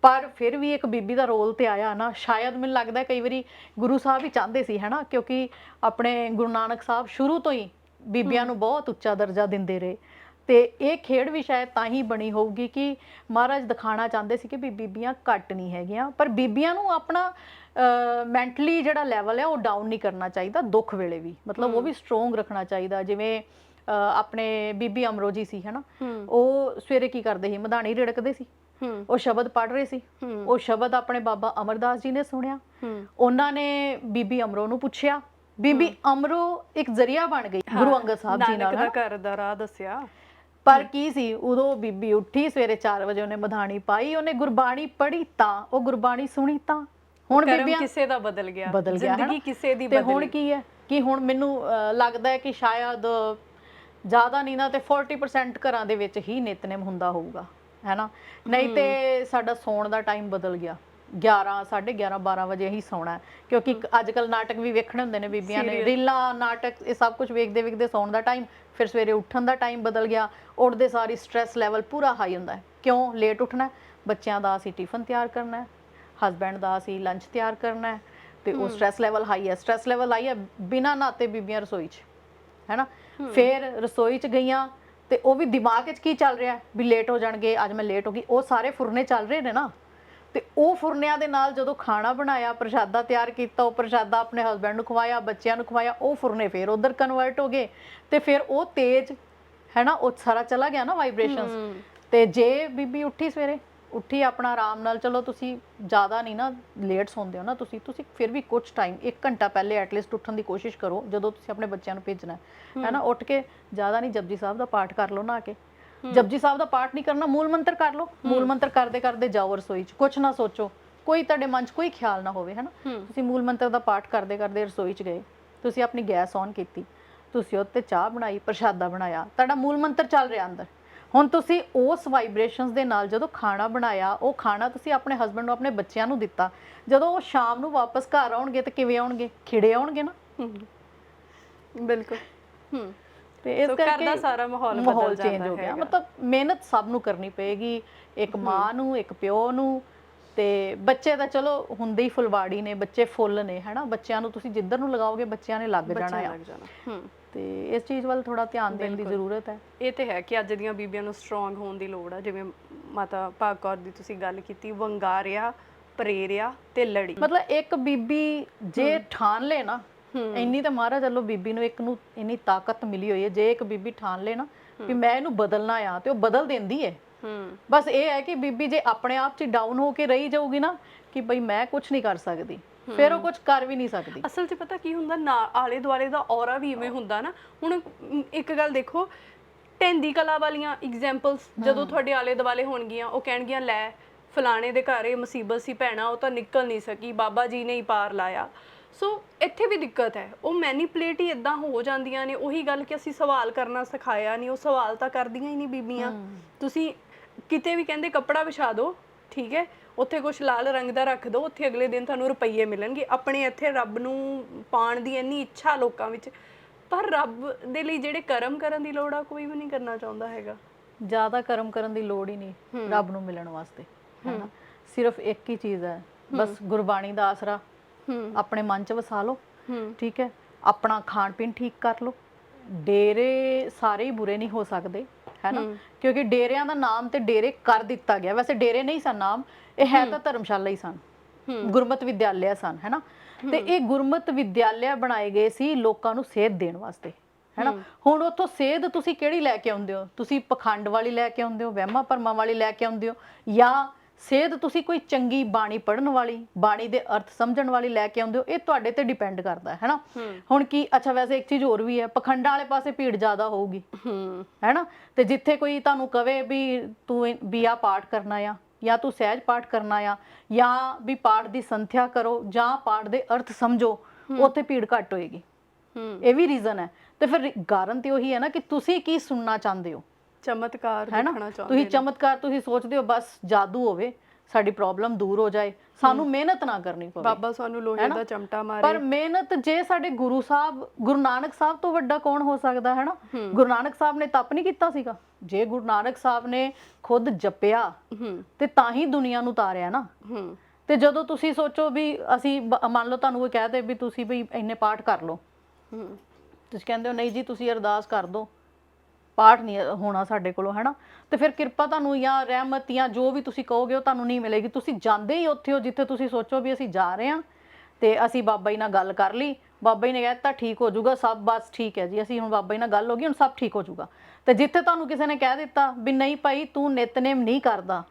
ਪਰ ਫਿਰ ਵੀ ਇੱਕ ਬੀਬੀ ਦਾ ਰੋਲ ਤੇ ਆਇਆ ਨਾ। ਸ਼ਾਇਦ ਮੈਨੂੰ ਲੱਗਦਾ ਹੈ ਕਈ ਵਾਰੀ ਗੁਰੂ ਸਾਹਿਬ ਹੀ ਚਾਹੁੰਦੇ ਸੀ ਹੈਨਾ? ਕਿਉਂਕਿ ਆਪਣੇ ਗੁਰੂ ਨਾਨਕ ਸਾਹਿਬ ਸ਼ੁਰੂ ਤੋਂ ਹੀ ਬੀਬੀਆਂ ਨੂੰ ਬਹੁਤ ਉੱਚਾ ਦਰਜਾ ਦਿੰਦੇ ਰਹੇ। ਤੇ ਇਹ ਖੇਡ ਵੀ ਸ਼ਾਇਦ ਤਾਂ ਹੀ ਬਣੀ ਹੋਊਗੀ ਕਿ ਮਹਾਰਾਜ ਦਿਖਾਣਾ ਚਾਹੁੰਦੇ ਸੀ ਕਿ ਵੀ ਬੀਬੀਆਂ ਘੱਟ ਨਹੀਂ ਹੈਗੀਆਂ। ਪਰ ਬੀਬੀਆਂ ਨੂੰ ਆਪਣਾ ਮੈਂਟਲੀ ਜਿਹੜਾ ਲੈਵਲ ਹੈ ਉਹ ਡਾਊਨ ਨਹੀਂ ਕਰਨਾ ਚਾਹੀਦਾ ਦੁੱਖ ਵੇਲੇ ਵੀ। ਮਤਲਬ ਉਹ ਵੀ ਸਟਰੋਂਗ ਰੱਖਣਾ ਚਾਹੀਦਾ। ਜਿਵੇਂ ਆਪਣੇ ਬੀਬੀ ਅਮਰੋ ਜੀ ਸੀ ਹੈਨਾ। ਉਹ ਸਵੇਰੇ ਕੀ ਕਰਦੇ ਸੀ? ਮਧਾਣੀ ਰਿੜਕਦੇ ਸੀ। ਉਹ ਸ਼ਬਦ ਪੜ੍ਹ ਰਹੇ ਸੀ। ਉਹ ਸ਼ਬਦ ਆਪਣੇ ਬਾਬਾ ਅਮਰਦਾਸ ਜੀ ਨੇ ਸੁਣਿਆ। ਉਹਨਾਂ ਨੇ ਬੀਬੀ ਅਮਰੋ ਨੂੰ ਪੁੱਛਿਆ। ਬੀਬੀ ਅਮਰੋ ਇੱਕ ਜ਼ਰੀਆ ਬਣ ਗਈ ਗੁਰੂ ਅੰਗਦ ਸਾਹਿਬ ਜੀ ਨਾਲ ਨਾਨਕ। ਦਾ ਘਰ ਦਾ ਰਾਹ ਦੱਸਿਆ। ਪਰ ਕੀ ਸੀ? ਉਦੋਂ ਬੀਬੀ ਉੱਠੀ ਸਵੇਰੇ 4 ਵਜੇ ਉਹਨੇ ਮਧਾਣੀ ਪਾਈ ਉਹਨੇ ਗੁਰਬਾਣੀ ਪੜ੍ਹੀ ਤਾਂ ਉਹ ਗੁਰਬਾਣੀ ਸੁਣੀ ਤਾਂ। ਹੁਣ ਬੀਬੀਆਂ ਕਿਸੇ ਦਾ ਬਦਲ ਗਿਆ ਜ਼ਿੰਦਗੀ? ਕਿਸੇ ਦੀ ਤੇ ਬਦਲ ਹੁਣ ਕੀ ਹੈ? ਕਿ ਹੁਣ ਮੈਨੂੰ ਲੱਗਦਾ ਹੈ ਕਿ ਸ਼ਾਇਦ ਜ਼ਿਆਦਾ ਨਹੀਂ ਨਾ ਤੇ 40% ਘਰਾਂ ਦੇ ਵਿੱਚ ਹੀ ਨਿਤਨੇਮ ਹੁੰਦਾ ਹੋਊਗਾ ਹੈਨਾ ਨਹੀਂ ਤੇ ਸਾਡਾ ਸੌਣ ਦਾ ਟਾਈਮ ਬਦਲ ਗਿਆ। 11 11:30 12 ਵਜੇ ਹੀ ਸੌਣਾ ਹੈ। ਕਿਉਂਕਿ ਅੱਜ ਕੱਲ ਨਾਟਕ ਵੀ ਵੇਖਣੇ ਹੁੰਦੇ ਨੇ ਬੀਬੀਆਂ ਨੇ। ਰੀਲਾਂ ਨਾਟਕ ਇਹ ਸਭ ਕੁਝ ਵੇਖਦੇ ਵੇਖਦੇ ਸੌਣ ਦਾ ਟਾਈਮ ਫਿਰ ਸਵੇਰੇ ਉੱਠਣ ਦਾ ਟਾਈਮ ਬਦਲ ਗਿਆ। ਉੱਠਦੇ ਸਾਰੀ ਸਟ੍ਰੈਸ ਲੈਵਲ ਪੂਰਾ ਹਾਈ ਹੁੰਦਾ ਹੈ। ਕਿਉਂ? ਲੇਟ ਉੱਠਣਾ ਹੈ? ਬੱਚਿਆਂ ਦਾ ਅਸੀਂ ਟਿਫਨ ਤਿਆਰ ਕਰਨਾ ਹੈ। ਹਸਬੈਂਡ ਦਾ ਅਸੀਂ ਲੰਚ ਤਿਆਰ ਕਰਨਾ ਹੈ। ਤੇ ਉਹ ਸਟ੍ਰੈਸ ਲੈਵਲ ਹਾਈ ਹੈ। ਸਟ੍ਰੈਸ ਲੈਵਲ ਹਾਈ ਹੈ ਬਿਨਾਂ ਨਾਤੇ ਬੀਬੀਆਂ ਰਸੋਈ 'ਚ। ਹੈਨਾ? ਫਿਰ ਰਸੋਈ 'ਚ ਗਈਆਂ ਤੇ ਉਹ ਵੀ ਦਿਮਾਗ 'ਚ ਕੀ ਚੱਲ ਰਿਹਾ? ਵੀ ਲੇਟ ਹੋ ਜਾਣਗੇ ਅੱਜ ਮੈਂ ਲੇਟ ਹੋ ਗਈ। ਉਹ ਸਾਰੇ ਫੁਰਨੇ ਚੱਲ ਰਹੇ ਨੇ ਨਾ। ਤੇ ਉਹ ਫੁਰਨਿਆਂ ਦੇ ਨਾਲ ਜਦੋਂ ਖਾਣਾ ਬਣਾਇਆ ਪ੍ਰਸ਼ਾਦਾ ਤਿਆਰ ਕੀਤਾ ਉਹ ਪ੍ਰਸ਼ਾਦਾ ਆਪਣੇ ਹਸਬੈਂਡ ਨੂੰ ਖਵਾਇਆ ਬੱਚਿਆਂ ਨੂੰ ਖਵਾਇਆ ਉਹ ਫੁਰਨੇ ਫਿਰ ਉਧਰ ਕਨਵਰਟ ਹੋ ਗਏ। ਤੇ ਫਿਰ ਉਹ ਤੇਜ਼ ਹੈਨਾ ਉਹ ਸਾਰਾ ਚਲਾ ਗਿਆ ਨਾ ਵਾਈਬ੍ਰੇਸ਼ਨਸ ਤੇ ਜੇ ਬੀਬੀ ਉੱਠੀ ਸਵੇਰੇ ਉੱਠੀ ਆਪਣਾ ਆਰਾਮ ਨਾਲ ਚਲੋ ਤੁਸੀਂ ਜ਼ਿਆਦਾ ਨਹੀਂ ਨਾ ਲੇਟ ਸੌਂਦੇ ਹੋ ਨਾ ਤੁਸੀਂ ਤੁਸੀਂ ਫਿਰ ਵੀ ਕੁਝ ਟਾਈਮ 1 ਘੰਟਾ ਪਹਿਲੇ ਐਟਲੀਸਟ ਉੱਠਣ ਦੀ ਕੋਸ਼ਿਸ਼ ਕਰੋ ਜਦੋਂ ਤੁਸੀਂ ਆਪਣੇ ਬੱਚਿਆਂ ਨੂੰ ਭੇਜਣਾ ਹੈ। ਹੈਨਾ ਉੱਠ ਕੇ ਜ਼ਿਆਦਾ ਨਹੀਂ ਜਪਜੀ ਸਾਹਿਬ ਦਾ ਪਾਠ ਕਰ ਲਓ ਨਾ ਕੇ। ਜਪਜੀ ਸਾਹਿਬ ਦਾ ਪਾਠ ਨਹੀਂ ਕਰਨਾ ਮੂਲ ਮੰਤਰ ਕਰ ਲਓ। ਮੂਲ ਮੰਤਰ ਕਰਦੇ ਕਰਦੇ ਜਾਓ ਰਸੋਈ 'ਚ ਕੁਝ ਨਾ ਸੋਚੋ। ਕੋਈ ਤੁਹਾਡੇ ਮਨ 'ਚ ਕੋਈ ਖਿਆਲ ਨਾ ਹੋਵੇ ਹੈਨਾ। ਤੁਸੀਂ ਮੂਲ ਮੰਤਰ ਦਾ ਪਾਠ ਕਰਦੇ ਕਰਦੇ ਰਸੋਈ 'ਚ ਗਏ। ਤੁਸੀਂ ਆਪਣੀ ਗੈਸ ਔਨ ਕੀਤੀ। ਤੁਸੀਂ ਉੱਤੇ ਚਾਹ ਬਣਾਈ ਪ੍ਰਸ਼ਾਦਾ ਬਣਾਇਆ। ਤੁਹਾਡਾ ਮੂਲ ਮੰਤਰ ਚੱਲ ਰਿਹਾ ਅੰਦਰ। ਹੁਣ ਤੁਸੀਂ ਉਸ ਵਾਈਬ੍ਰੇਸ਼ਨਸ ਦੇ ਨਾਲ ਜਦੋਂ ਖਾਣਾ ਬਣਾਇਆ ਉਹ ਖਾਣਾ ਤੁਸੀਂ ਆਪਣੇ ਹਸਬੰਡ ਨੂੰ ਆਪਣੇ ਬੱਚਿਆਂ ਨੂੰ ਦਿੱਤਾ ਜਦੋਂ ਉਹ ਸ਼ਾਮ ਨੂੰ ਵਾਪਸ ਘਰ ਆਉਣਗੇ ਤੇ ਕਿਵੇਂ ਆਉਣਗੇ? ਖਿੜੇ ਆਉਣਗੇ ਨਾ। ਬਿਲਕੁਲ। ਹੂੰ। ਤੇ ਇਸ ਕਰਕੇ ਦਾ ਸਾਰਾ ਮਾਹੌਲ ਬਦਲ ਜਾਂਦਾ ਹੋ ਗਿਆ। ਮਤਲਬ ਮਿਹਨਤ ਸਭ ਨੂੰ ਕਰਨੀ ਪਏਗੀ ਇੱਕ ਮਾਂ ਨੂੰ ਇੱਕ ਪਿਓ ਨੂੰ ਤੇ ਬੱਚੇ ਤਾਂ ਚਲੋ ਹੁੰਦੇ ਹੀ ਫੁਲਵਾੜੀ ਨੇ ਬੱਚੇ ਫੁੱਲ ਨੇ ਹੈਨਾ? ਬੱਚਿਆਂ ਨੂੰ ਤੁਸੀਂ ਜਿੱਧਰ ਨੂੰ ਲਗਾਓਗੇ ਬੱਚਿਆਂ ਨੇ ਲੱਗ ਜਾਣਾ ਆ। ਤੇ ਇਸ ਚੀਜ਼ ਵੱਲ ਥੋੜਾ ਧਿਆਨ ਦੇਣ ਦੀ ਜ਼ਰੂਰਤ ਹੈ। ਇਹ ਤੇ ਹੈ ਕਿ ਅੱਜ ਦੀਆਂ ਬੀਬੀਆਂ ਨੂੰ ਸਟਰੋਂਗ ਹੋਣ ਦੀ ਲੋੜ ਆ ਜਿਵੇਂ ਮਾਤਾ ਭਾਗ ਕੌਰ ਦੀ ਤੁਸੀਂ ਗੱਲ ਕੀਤੀ ਵੰਗਾਰਿਆ ਪ੍ਰੇਰਿਆ ਤੇ ਲੜੀ। ਮਤਲਬ ਇੱਕ ਬੀਬੀ ਜੇ ਠਾਣ ਲੇ ਨਾ ਇੰਨੀ ਤਾਂ ਮਹਾਰਾਜ ਵੱਲੋਂ ਬੀਬੀ ਨੂੰ ਇੱਕ ਨੂੰ ਇੰਨੀ ਤਾਕਤ ਮਿਲੀ ਹੋਈ ਹੈ ਜੇ ਇੱਕ ਬੀਬੀ ਠਾਣ ਲੇ ਨਾ ਵੀ ਮੈਂ ਇਹਨੂੰ ਬਦਲਣਾ ਆ ਤੇ ਉਹ ਬਦਲ ਦਿੰਦੀ ਹੈ। ਹੂੰ। ਬਸ ਇਹ ਹੈ ਕਿ ਬੀਬੀ ਜੇ ਆਪਣੇ ਆਪ 'ਚ ਡਾਊਨ ਹੋ ਕੇ ਰਹੀ ਜਾਊਗੀ ਨਾ ਕਿ ਬਈ ਮੈਂ ਕੁਝ ਨਹੀਂ ਕਰ ਸਕਦੀ। ਫਿਰ ਉਹ ਕੁਝ ਕਰ ਵੀ ਨਹੀਂ ਸਕਦੀ। ਅਸਲ 'ਚ ਪਤਾ ਕੀ ਹੁੰਦਾ ਨਾ ਆਲੇ ਦੁਆਲੇ ਦਾ ਔਰਾ ਵੀ ਇਵੇਂ ਹੁੰਦਾ ਨਾ। ਹੁਣ ਇੱਕ ਗੱਲ ਦੇਖੋ ਟੈਂਦੀ ਕਲਾ ਵਾਲੀਆਂ ਐਗਜ਼ਾਮਪਲਸ ਜਦੋਂ ਤੁਹਾਡੇ ਆਲੇ ਦੁਆਲੇ ਹੋਣਗੀਆਂ ਉਹ ਕਹਿਣਗੀਆਂ ਲੈ ਫਲਾਣੇ ਦੇ ਘਰ ਇਹ ਮੁਸੀਬਤ ਸੀ ਭੈਣਾ ਉਹ ਤਾਂ ਨਿਕਲ ਨਹੀਂ ਸਕੀ ਬਾਬਾ ਜੀ ਨੇ ਹੀ ਪਾਰ ਲਾਇਆ। ਸੋ ਇੱਥੇ ਵੀ ਦਿੱਕਤ ਹੈ। ਉਹ ਮੈਨੀਪੂਲੇਟ ਹੀ ਇਦਾਂ ਹੋ ਜਾਂਦੀਆਂ ਨੇ ਉਹੀ ਗੱਲ ਕਿ ਅਸੀਂ ਸਵਾਲ ਕਰਨਾ ਸਿਖਾਇਆ ਨਹੀਂ ਉਹ ਸਵਾਲ ਤਾਂ ਕਰਦੀਆਂ ਹੀ ਨਹੀਂ ਬੀਬੀਆਂ। ਤੁਸੀਂ ਕਿਤੇ ਵੀ ਕਹਿੰਦੇ ਕੱਪੜਾ ਵਿਛਾ ਦਿਓ ਠੀਕ ਹੈ? ਉੱਥੇ ਕੁਝ ਲਾਲ ਰੰਗ ਦਾ ਰੱਖ ਦਿਓ ਉੱਥੇ ਅਗਲੇ ਦਿਨ ਤੁਹਾਨੂੰ ਰੁਪਈਏ ਮਿਲਣਗੇ। ਆਪਣੇ ਇੱਥੇ ਰੱਬ ਨੂੰ ਪਾਣ ਦੀ ਇੰਨੀ ਇੱਛਾ ਲੋਕਾਂ ਵਿੱਚ ਪਰ ਰੱਬ ਦੇ ਲਈ ਜਿਹੜੇ ਕਰਮ ਕਰਨ ਦੀ ਲੋੜ ਆ ਕੋਈ ਵੀ ਨਹੀਂ ਕਰਨਾ ਚਾਹੁੰਦਾ ਹੈਗਾ। ਜ਼ਿਆਦਾ ਕਰਮ ਕਰਨ ਦੀ ਲੋੜ ਹੀ ਨਹੀਂ ਰੱਬ ਨੂੰ ਮਿਲਣ ਵਾਸਤੇ ਹੈਨਾ? ਸਿਰਫ ਇੱਕ ਹੀ ਚੀਜ਼ ਹੈ ਬਸ ਗੁਰਬਾਣੀ ਦਾ ਆਸਰਾ। ਆਪਣੇ ਮਨ 'ਚ ਵਸਾ ਲਓ ਠੀਕ ਹੈ? ਆਪਣਾ ਖਾਣ ਪੀਣ ਠੀਕ ਕਰ ਲਓ। ਡੇਰੇ ਸਾਰੇ ਹੀ ਬੁਰੇ ਨਹੀਂ ਹੋ ਸਕਦੇ। ਹੈਨਾ ਕਿਉਂਕਿ ਡੇਰਿਆਂ ਦਾ ਨਾਮ ਤੇ ਡੇਰੇ ਕਰ ਦਿੱਤਾ ਗਿਆ। ਵੈਸੇ ਡੇਰੇ ਨਹੀਂ ਸਨ ਨਾਮ ਇਹ ਹੈ ਤਾਂ ਧਰਮਸ਼ਾਲਾ ਹੀ ਸਨ। ਗੁਰਮਤ ਵਿਦਿਆਲਿਆ ਸਨ ਹੈਨਾ ਤੇ ਇਹ ਗੁਰਮਤ ਵਿਦਿਆਲਿਆ ਬਣਾਏ ਗਏ ਸੀ ਲੋਕਾਂ ਨੂੰ ਸੇਧ ਦੇਣ ਵਾਸਤੇ ਹੈਨਾ ਹੁਣ ਉੱਥੋਂ ਸੇਧ ਤੁਸੀਂ ਕਿਹੜੀ ਲੈ ਕੇ ਆਉਂਦੇ ਹੋ? ਤੁਸੀਂ ਪਖੰਡ ਵਾਲੀ ਲੈ ਕੇ ਆਉਂਦੇ ਹੋ ਵਹਿਮਾਂ ਭਰਮਾਂ ਵਾਲੀ ਲੈ ਕੇ ਆਉਂਦੇ ਹੋ ਜਾਂ ਸੇਧ ਤੁਸੀਂ ਕੋਈ ਚੰਗੀ ਬਾਣੀ ਪੜਨ ਵਾਲੀ ਬਾਣੀ ਦੇ ਅਰਥ ਸਮਝਣ ਵਾਲੀ ਲੈ ਕੇ ਆਉਂਦੇ ਹੋ ਇਹ ਤੁਹਾਡੇ ਤੇ ਡਿਪੈਂਡ ਕਰਦਾ ਹੈ ਹੈਨਾ ਹੁਣ ਕੀ ਅੱਛਾ ਵੈਸੇ ਇੱਕ ਚੀਜ਼ ਹੋਰ ਵੀ ਹੈ ਪਖੰਡਾਂ ਵਾਲੇ ਪਾਸੇ ਭੀੜ ਜ਼ਿਆਦਾ ਹੋਊਗੀ ਹੂੰ। ਹੈਨਾ ਤੇ ਜਿੱਥੇ ਕੋਈ ਤੁਹਾਨੂੰ ਕਵੇ ਵੀ ਤੂੰ ਵੀ ਆ ਪਾਠ ਕਰਨਾ ਆ ਜਾਂ ਤੂੰ ਸਹਿਜ ਪਾਠ ਕਰਨਾ ਆ ਜਾਂ ਵੀ ਪਾਠ ਦੀ ਸੰਥਿਆ ਕਰੋ ਜਾਂ ਪਾਠ ਦੇ ਅਰਥ ਸਮਝੋ ਉੱਥੇ ਭੀੜ ਘੱਟ ਹੋਏਗੀ। ਇਹ ਵੀ ਰੀਜ਼ਨ ਹੈ। ਤੇ ਫਿਰ ਕਾਰਨ ਤੇ ਉਹੀ ਹੈ ਨਾ ਕਿ ਤੁਸੀਂ ਕੀ ਸੁਣਨਾ ਚਾਹੁੰਦੇ ਹੋ? ਚਮਤਕਾਰ ਦੇਖਣਾ ਚਾਹੁੰਦੇ ਤੁਸੀਂ ਚਮਤਕਾਰ ਤੁਸੀਂ ਸੋਚਦੇ ਹੋ ਬਸ ਜਾਦੂ ਹੋਵੇ ਸਾਡੀ ਪ੍ਰੋਬਲਮ ਦੂਰ ਹੋ ਜਾਏ। ਸਾਨੂੰ ਮਿਹਨਤ ਨਾ ਕਰਨੀ ਪਵੇ। ਬਾਬਾ ਸਾਨੂੰ ਲੋਹੇ? ਦਾ ਚਮਟਾ ਮਾਰੇ। ਪਰ ਮਿਹਨਤ ਜੇ ਸਾਡੇ ਗੁਰੂ ਸਾਹਿਬ ਗੁਰੂ ਨਾਨਕ ਸਾਹਿਬ ਤੋਂ ਵੱਡਾ ਕੌਣ ਹੋ ਸਕਦਾ ਹੈ ਨਾ? ਗੁਰੂ ਨਾਨਕ ਸਾਹਿਬ ਨੇ ਤਪ ਨਹੀਂ ਕੀਤਾ ਸੀਗਾ। ਜੇ ਗੁਰੂ ਨਾਨਕ ਸਾਹਿਬ ਨੇ ਖੁਦ ਜਪਿਆ ਤੇ ਤਾਂ ਹੀ ਦੁਨੀਆ ਨੂੰ ਤਾਰਿਆ ਨਾ। ਤੇ ਜਦੋਂ ਤੁਸੀਂ ਸੋਚੋ ਵੀ ਅਸੀਂ ਮੰਨ ਲਓ ਤੁਹਾਨੂੰ ਕੋਈ ਕਹਦੇ ਵੀ ਤੁਸੀਂ ਵੀ ਇੰਨੇ ਪਾਠ ਕਰ ਲਓ। ਤੁਸੀਂ ਕਹਿੰਦੇ ਹੋ ਨਹੀਂ ਜੀ ਤੁਸੀਂ ਅਰਦਾਸ ਕਰ ਦਿਓ ਪਾਠ ਨਹੀਂ ਹੋਣਾ ਸਾਡੇ ਕੋਲੋਂ ਹੈਨਾ ਤੇ ਫਿਰ ਕਿਰਪਾ ਤੁਹਾਨੂੰ ਜਾਂ ਰਹਿਮਤ ਜਾਂ ਜੋ ਵੀ ਤੁਸੀਂ ਕਹੋਗੇ ਉਹ ਤੁਹਾਨੂੰ ਨਹੀਂ ਮਿਲੇਗੀ। ਤੁਸੀਂ ਜਾਂਦੇ ਹੀ ਉੱਥੇ ਹੋ ਜਿੱਥੇ ਤੁਸੀਂ ਸੋਚੋ ਵੀ ਅਸੀਂ ਜਾ ਰਹੇ ਹਾਂ ਤੇ ਅਸੀਂ ਬਾਬਾ ਜੀ ਨਾਲ ਗੱਲ ਕਰ ਲਈ। ਬਾਬਾ ਜੀ ਨੇ ਕਹਿਤਾ ਠੀਕ ਹੋ ਜਾਊਗਾ ਸਭ ਬਸ ਠੀਕ ਹੈ ਜੀ। ਅਸੀਂ ਹੁਣ ਬਾਬਾ ਜੀ ਨਾਲ ਗੱਲ ਹੋ ਗਈ ਹੁਣ ਸਭ ਠੀਕ ਹੋ ਜਾਊਗਾ। ਤੇ ਜਿੱਥੇ ਤੁਹਾਨੂੰ ਕਿਸੇ ਨੇ ਕਹਿ ਦਿੱਤਾ ਵੀ ਨਹੀਂ ਭਾਈ ਤੂੰ ਨਿਤਨੇਮ ਨਹੀਂ ਕਰਦਾ।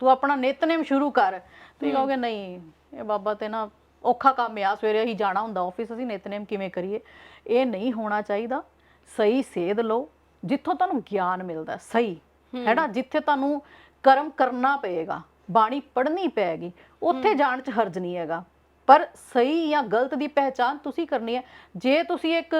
ਤੂੰ ਆਪਣਾ ਨਿਤਨੇਮ ਸ਼ੁਰੂ ਕਰ। ਤੁਸੀਂ ਕਹੋਗੇ ਨਹੀਂ ਇਹ ਬਾਬਾ ਤੇ ਨਾ ਔਖਾ ਕੰਮ ਆ ਸਵੇਰੇ ਅਸੀਂ ਜਾਣਾ ਹੁੰਦਾ ਆਫਿਸ ਅਸੀਂ ਨਿਤਨੇਮ ਕਿਵੇਂ ਕਰੀਏ? ਇਹ ਨਹੀਂ ਹੋਣਾ ਚਾਹੀਦਾ। ਸਹੀ ਸੇਧ ਲਓ। ਜਿੱਥੋਂ ਤੁਹਾਨੂੰ ਗਿਆਨ ਮਿਲਦਾ ਸਹੀ ਹੈਨਾ? ਜਿੱਥੇ ਤੁਹਾਨੂੰ ਕਰਮ ਕਰਨਾ ਪਏਗਾ ਬਾਣੀ ਪੜ੍ਹਨੀ ਪਏਗੀ ਉੱਥੇ ਜਾਣ 'ਚ ਹਰਜ ਨਹੀਂ ਹੈਗਾ। ਪਰ ਸਹੀ ਜਾਂ ਗਲਤ ਦੀ ਪਹਿਚਾਨ ਤੁਸੀਂ ਕਰਨੀ ਹੈ। ਜੇ ਤੁਸੀਂ ਇੱਕ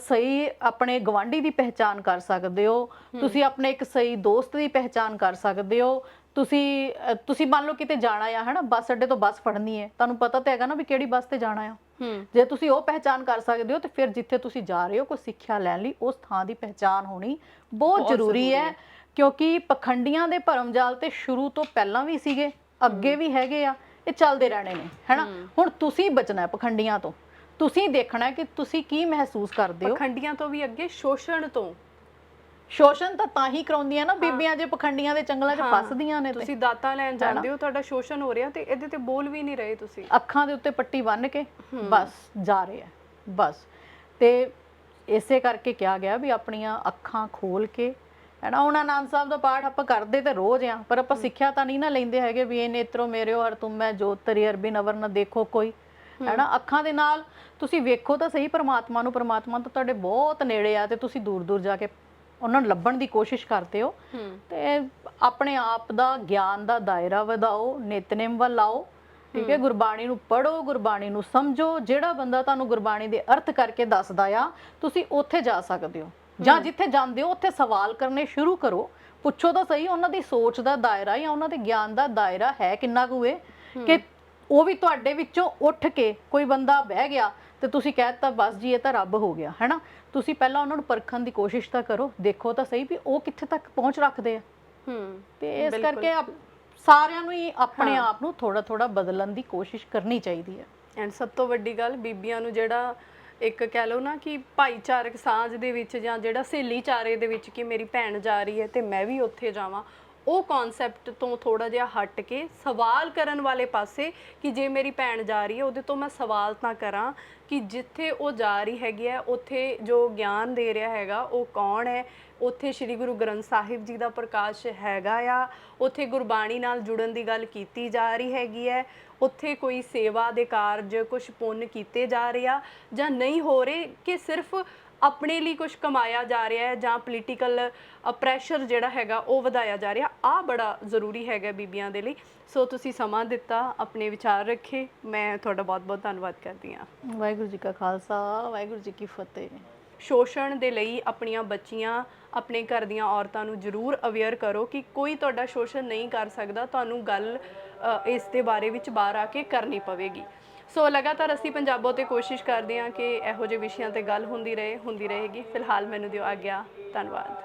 ਸਹੀ ਆਪਣੇ ਗਵਾਂਢੀ ਦੀ ਪਹਿਚਾਨ ਕਰ ਸਕਦੇ ਹੋ ਤੁਸੀਂ ਆਪਣੇ ਇੱਕ ਸਹੀ ਦੋਸਤ ਦੀ ਪਹਿਚਾਨ ਕਰ ਸਕਦੇ ਹੋ ਤੁਸੀਂ ਅ, ਤੁਸੀਂ ਮੰਨ ਲਓ ਕਿਤੇ ਜਾਣਾ ਆ ਹਨਾ? ਬੱਸ ਅੱਡੇ ਤੋਂ ਬੱਸ ਫੜਨੀ ਹੈ ਤੁਹਾਨੂੰ ਪਤਾ ਤਾਂ ਹੈਗਾ ਨਾ ਵੀ ਕਿਹੜੀ ਬੱਸ ਤੇ ਜਾਣਾ ਆ। ਹੂੰ। ਜੇ ਤੁਸੀਂ ਉਹ ਪਹਿਚਾਨ ਕਰ ਸਕਦੇ ਹੋ ਤੇ ਫਿਰ ਜਿੱਥੇ ਤੁਸੀਂ ਜਾ ਰਹੇ ਹੋ ਕੋਈ ਸਿੱਖਿਆ ਲੈਣ ਲਈ ਉਸ ਥਾਂ ਦੀ ਪਹਿਚਾਨ ਹੋਣੀ ਬਹੁਤ ਜ਼ਰੂਰੀ ਹੈ। ਕਿਉਂਕਿ ਪਖੰਡੀਆਂ ਦੇ ਭਰਮਜਾਲ ਤੇ ਸ਼ੁਰੂ ਤੋਂ ਪਹਿਲਾਂ ਵੀ ਸੀਗੇ ਅੱਗੇ ਵੀ ਹੈਗੇ ਆ ਇਹ ਚੱਲਦੇ ਰਹਿਣੇ ਨੇ ਹੈਨਾ? ਹੁਣ ਤੁਸੀਂ ਬਚਣਾ ਹੈ ਪਖੰਡੀਆਂ ਤੋਂ। ਤੁਸੀਂ ਦੇਖਣਾ ਹੈ ਕਿ ਤੁਸੀਂ ਕੀ ਮਹਿਸੂਸ ਕਰਦੇ ਹੋ। ਪਖੰਡੀਆਂ ਤੋਂ ਵੀ ਅੱਗੇ ਸ਼ੋਸ਼ਣ ਤੋਂ। ਸ਼ੋਸ਼ਣ ਤਾਂ ਤਾਂ ਹੀ ਕਰਾਉਂਦੀਆਂ ਨਾ ਬੀਬੀਆਂ ਜੇ ਪਖੰਡੀਆਂ ਦੇ ਚੰਗਲਾਂ 'ਚ ਫਸਦੀਆਂ ਨੇ ਤੇ। ਤੁਸੀਂ ਦਾਤਾਂ ਲੈਣ ਜਾਂਦੇ ਹੋ ਤੁਹਾਡਾ ਸ਼ੋਸ਼ਣ ਹੋ ਰਿਹਾ ਤੇ ਇਹਦੇ ਤੇ ਬੋਲ ਵੀ ਨਹੀਂ ਰਹੇ ਤੁਸੀਂ। ਅੱਖਾਂ ਦੇ ਉੱਤੇ ਪੱਟੀ ਬੰਨ੍ਹ ਕੇ ਬਸ ਜਾ ਰਹੇ ਆ ਬਸ। ਤੇ ਇਸੇ ਕਰਕੇ ਕਿਹਾ ਗਿਆ ਵੀ ਆਪਣੀਆਂ ਅੱਖਾਂ ਖੋਲ ਕੇ ਹੈਨਾ ਹੁਣ ਆਨੰਦ ਸਾਹਿਬ ਦਾ ਪਾਠ ਆਪਾਂ ਕਰਦੇ ਤੇ ਰੋਜ਼ ਆ ਪਰ ਆਪਾਂ ਸਿੱਖਿਆ ਤਾਂ ਨਹੀਂ ਨਾ ਲੈਂਦੇ ਹੈਗੇ ਵੀ ਇਹ ਨੇਤਰੋ ਮੇਰਿਓ ਹਰ ਤੁਮ ਮੈਂ ਜੋਤ ਤਰੀ ਅਰਬੀ ਨਵਰ ਨਾ ਦੇਖੋ ਕੋਈ। ਹੈਨਾ ਅੱਖਾਂ ਦੇ ਨਾਲ ਤੁਸੀਂ ਵੇਖੋ ਤਾਂ ਸਹੀ ਪ੍ਰਮਾਤਮਾ ਨੂੰ ਪ੍ਰਮਾਤਮਾ ਤਾਂ ਤੁਹਾਡੇ ਬਹੁਤ ਨੇੜੇ ਆ ਤੇ ਤੁਸੀਂ ਦੂਰ ਦੂਰ ਜਾ ਕੇ ਉਹਨਾਂ ਨੂੰ ਲੱਭਣ ਦੀ ਕੋਸ਼ਿਸ਼ ਕਰਦੇ ਹੋ। ਤੇ ਆਪਣੇ ਆਪ ਦਾ ਗਿਆਨ ਦਾ ਦਾਇਰਾ ਵਧਾਓ ਨਿਤਨੇਮ ਵੱਲ ਆਓ ਠੀਕ ਹੈ। ਗੁਰਬਾਣੀ ਨੂੰ ਪੜੋ ਗੁਰਬਾਣੀ ਨੂੰ ਸਮਝੋ। ਜਿਹੜਾ ਬੰਦਾ ਤੁਹਾਨੂੰ ਗੁਰਬਾਣੀ ਦੇ ਅਰਥ ਕਰਕੇ ਦੱਸਦਾ ਆ ਤੁਸੀਂ ਉੱਥੇ ਜਾ ਸਕਦੇ ਹੋ। ਜਾਂ ਜਿੱਥੇ ਜਾਂਦੇ ਹੋ ਉੱਥੇ ਸਵਾਲ ਕਰਨੇ ਸ਼ੁਰੂ ਕਰੋ। ਪੁੱਛੋ ਤਾਂ ਸਹੀ ਉਹਨਾਂ ਦੀ ਸੋਚ ਦਾ ਦਾਇਰਾ ਜਾਂ ਉਹਨਾਂ ਦੇ ਗਿਆਨ ਦਾ ਦਾਇਰਾ ਹੈ ਕਿੰਨਾ ਕੁ ਹੈ। ਕਿ ਉਹ ਵੀ ਤੁਹਾਡੇ ਵਿੱਚੋਂ ਉੱਠ ਕੇ ਕੋਈ ਬੰਦਾ ਬਹਿ ਗਿਆ ਤੇ ਤੁਸੀਂ ਕਹਿ ਦਿੱਤਾ ਬਸ ਜੀ ਇਹ ਤਾਂ ਰੱਬ ਹੋ ਗਿਆ ਹੈਨਾ? ਤੁਸੀਂ ਪਹਿਲਾਂ ਉਹਨਾਂ ਨੂੰ ਪਰਖਣ ਦੀ ਕੋਸ਼ਿਸ਼ ਤਾਂ ਕਰੋ ਦੇਖੋ ਤਾਂ ਸਹੀ ਵੀ ਉਹ ਕਿੱਥੇ ਤੱਕ ਪਹੁੰਚ ਰੱਖਦੇ ਆ। ਹੂੰ ਤੇ ਇਸ ਕਰਕੇ ਸਾਰਿਆਂ ਨੂੰ ਹੀ ਆਪਣੇ ਆਪ ਨੂੰ ਥੋੜਾ ਥੋੜਾ ਬਦਲਣ ਦੀ ਕੋਸ਼ਿਸ਼ ਕਰਨੀ ਚਾਹੀਦੀ ਹੈ। ਐਂਡ ਸਭ ਤੋਂ ਵੱਡੀ ਗੱਲ ਬੀਬੀਆਂ ਨੂੰ ਜਿਹੜਾ ਇੱਕ ਕਹਿ ਲਓ ਨਾ ਕਿ ਭਾਈਚਾਰਕ ਸਾਂਝ ਦੇ ਵਿੱਚ ਜਾਂ ਜਿਹੜਾ ਸਹੇਲੀ ਚਾਰੇ ਦੇ ਵਿੱਚ ਕਿ ਮੇਰੀ ਭੈਣ ਜਾ ਰਹੀ ਹੈ ਤੇ ਮੈਂ ਵੀ ਉੱਥੇ ਜਾਵਾਂ ਉਹ ਕਨਸੈਪਟ ਤੋਂ ਥੋੜਾ ਜਿਹਾ ਹਟ ਕੇ ਸਵਾਲ ਕਰਨ ਵਾਲੇ ਪਾਸੇ ਕਿ ਜੇ ਮੇਰੀ ਭੈਣ ਜਾ ਰਹੀ ਹੈ, ਉਹਦੇ ਤੋਂ ਮੈਂ ਸਵਾਲ ਤਾਂ ਕਰਾਂ ਕਿ ਜਿੱਥੇ ਉਹ ਜਾ ਰਹੀ ਹੈਗੀ ਹੈ, ਉੱਥੇ ਜੋ ਗਿਆਨ ਦੇ ਰਿਹਾ ਹੈਗਾ, ਉਹ ਕੌਣ ਹੈ? ਉੱਥੇ ਸ੍ਰੀ ਗੁਰੂ ਗ੍ਰੰਥ ਸਾਹਿਬ ਜੀ ਦਾ ਪ੍ਰਕਾਸ਼ ਹੈਗਾ ਆ। ਉੱਥੇ ਗੁਰਬਾਣੀ ਨਾਲ ਜੁੜਨ ਦੀ ਗੱਲ ਕੀਤੀ ਜਾ ਰਹੀ ਹੈਗੀ ਹੈ। ਉੱਥੇ ਕੋਈ ਸੇਵਾ ਦੇ ਕਾਰਜ ਕੁਝ ਪੁੰਨ ਕੀਤੇ ਜਾ ਰਿਹਾ ਜਾਂ ਨਹੀਂ ਹੋ ਰਹੇ, ਕਿ ਸਿਰਫ ਆਪਣੇ ਲਈ ਕੁਝ ਕਮਾਇਆ ਜਾ ਰਿਹਾ ਹੈ ਜਾਂ ਪੋਲੀਟੀਕਲ ਪ੍ਰੈਸ਼ਰ ਜਿਹੜਾ ਹੈਗਾ ਉਹ ਵਧਾਇਆ ਜਾ ਰਿਹਾ। ਆ ਬੜਾ ਜ਼ਰੂਰੀ ਹੈਗਾ ਬੀਬੀਆਂ ਦੇ ਲਈ। ਸੋ ਤੁਸੀਂ ਸਮਾਂ ਦਿੱਤਾ ਆਪਣੇ ਵਿਚਾਰ ਰੱਖੇ। ਮੈਂ ਤੁਹਾਡਾ ਬਹੁਤ ਬਹੁਤ ਧੰਨਵਾਦ ਕਰਦੀ ਹਾਂ। ਵਾਹਿਗੁਰੂ ਜੀ ਕਾ ਖਾਲਸਾ ਵਾਹਿਗੁਰੂ ਜੀ ਕੀ ਫਤਿਹ। ਸ਼ੋਸ਼ਣ ਦੇ ਲਈ ਆਪਣੀਆਂ ਬੱਚੀਆਂ ਆਪਣੇ ਘਰ ਦੀਆਂ ਔਰਤਾਂ ਨੂੰ ਜ਼ਰੂਰ ਅਵੇਅਰ ਕਰੋ ਕਿ ਕੋਈ ਤੁਹਾਡਾ ਸ਼ੋਸ਼ਣ ਨਹੀਂ ਕਰ ਸਕਦਾ। ਤੁਹਾਨੂੰ ਗੱਲ ਇਸ ਦੇ ਬਾਰੇ ਵਿੱਚ ਬਾਹਰ ਆ ਕੇ ਕਰਨੀ ਪਵੇਗੀ। ਸੋ ਲਗਾਤਾਰ ਅਸੀਂ ਪੰਜਾਬੋ ਤੇ ਕੋਸ਼ਿਸ਼ ਕਰਦੇ ਹਾਂ ਕਿ ਇਹੋ ਜਿਹੇ ਵਿਸ਼ਿਆਂ ਤੇ ਗੱਲ ਹੁੰਦੀ ਰਹੇ, ਹੁੰਦੀ ਰਹੇਗੀ। ਫਿਲਹਾਲ ਮੈਨੂੰ ਦਿਓ ਆਗਿਆ। ਧੰਨਵਾਦ।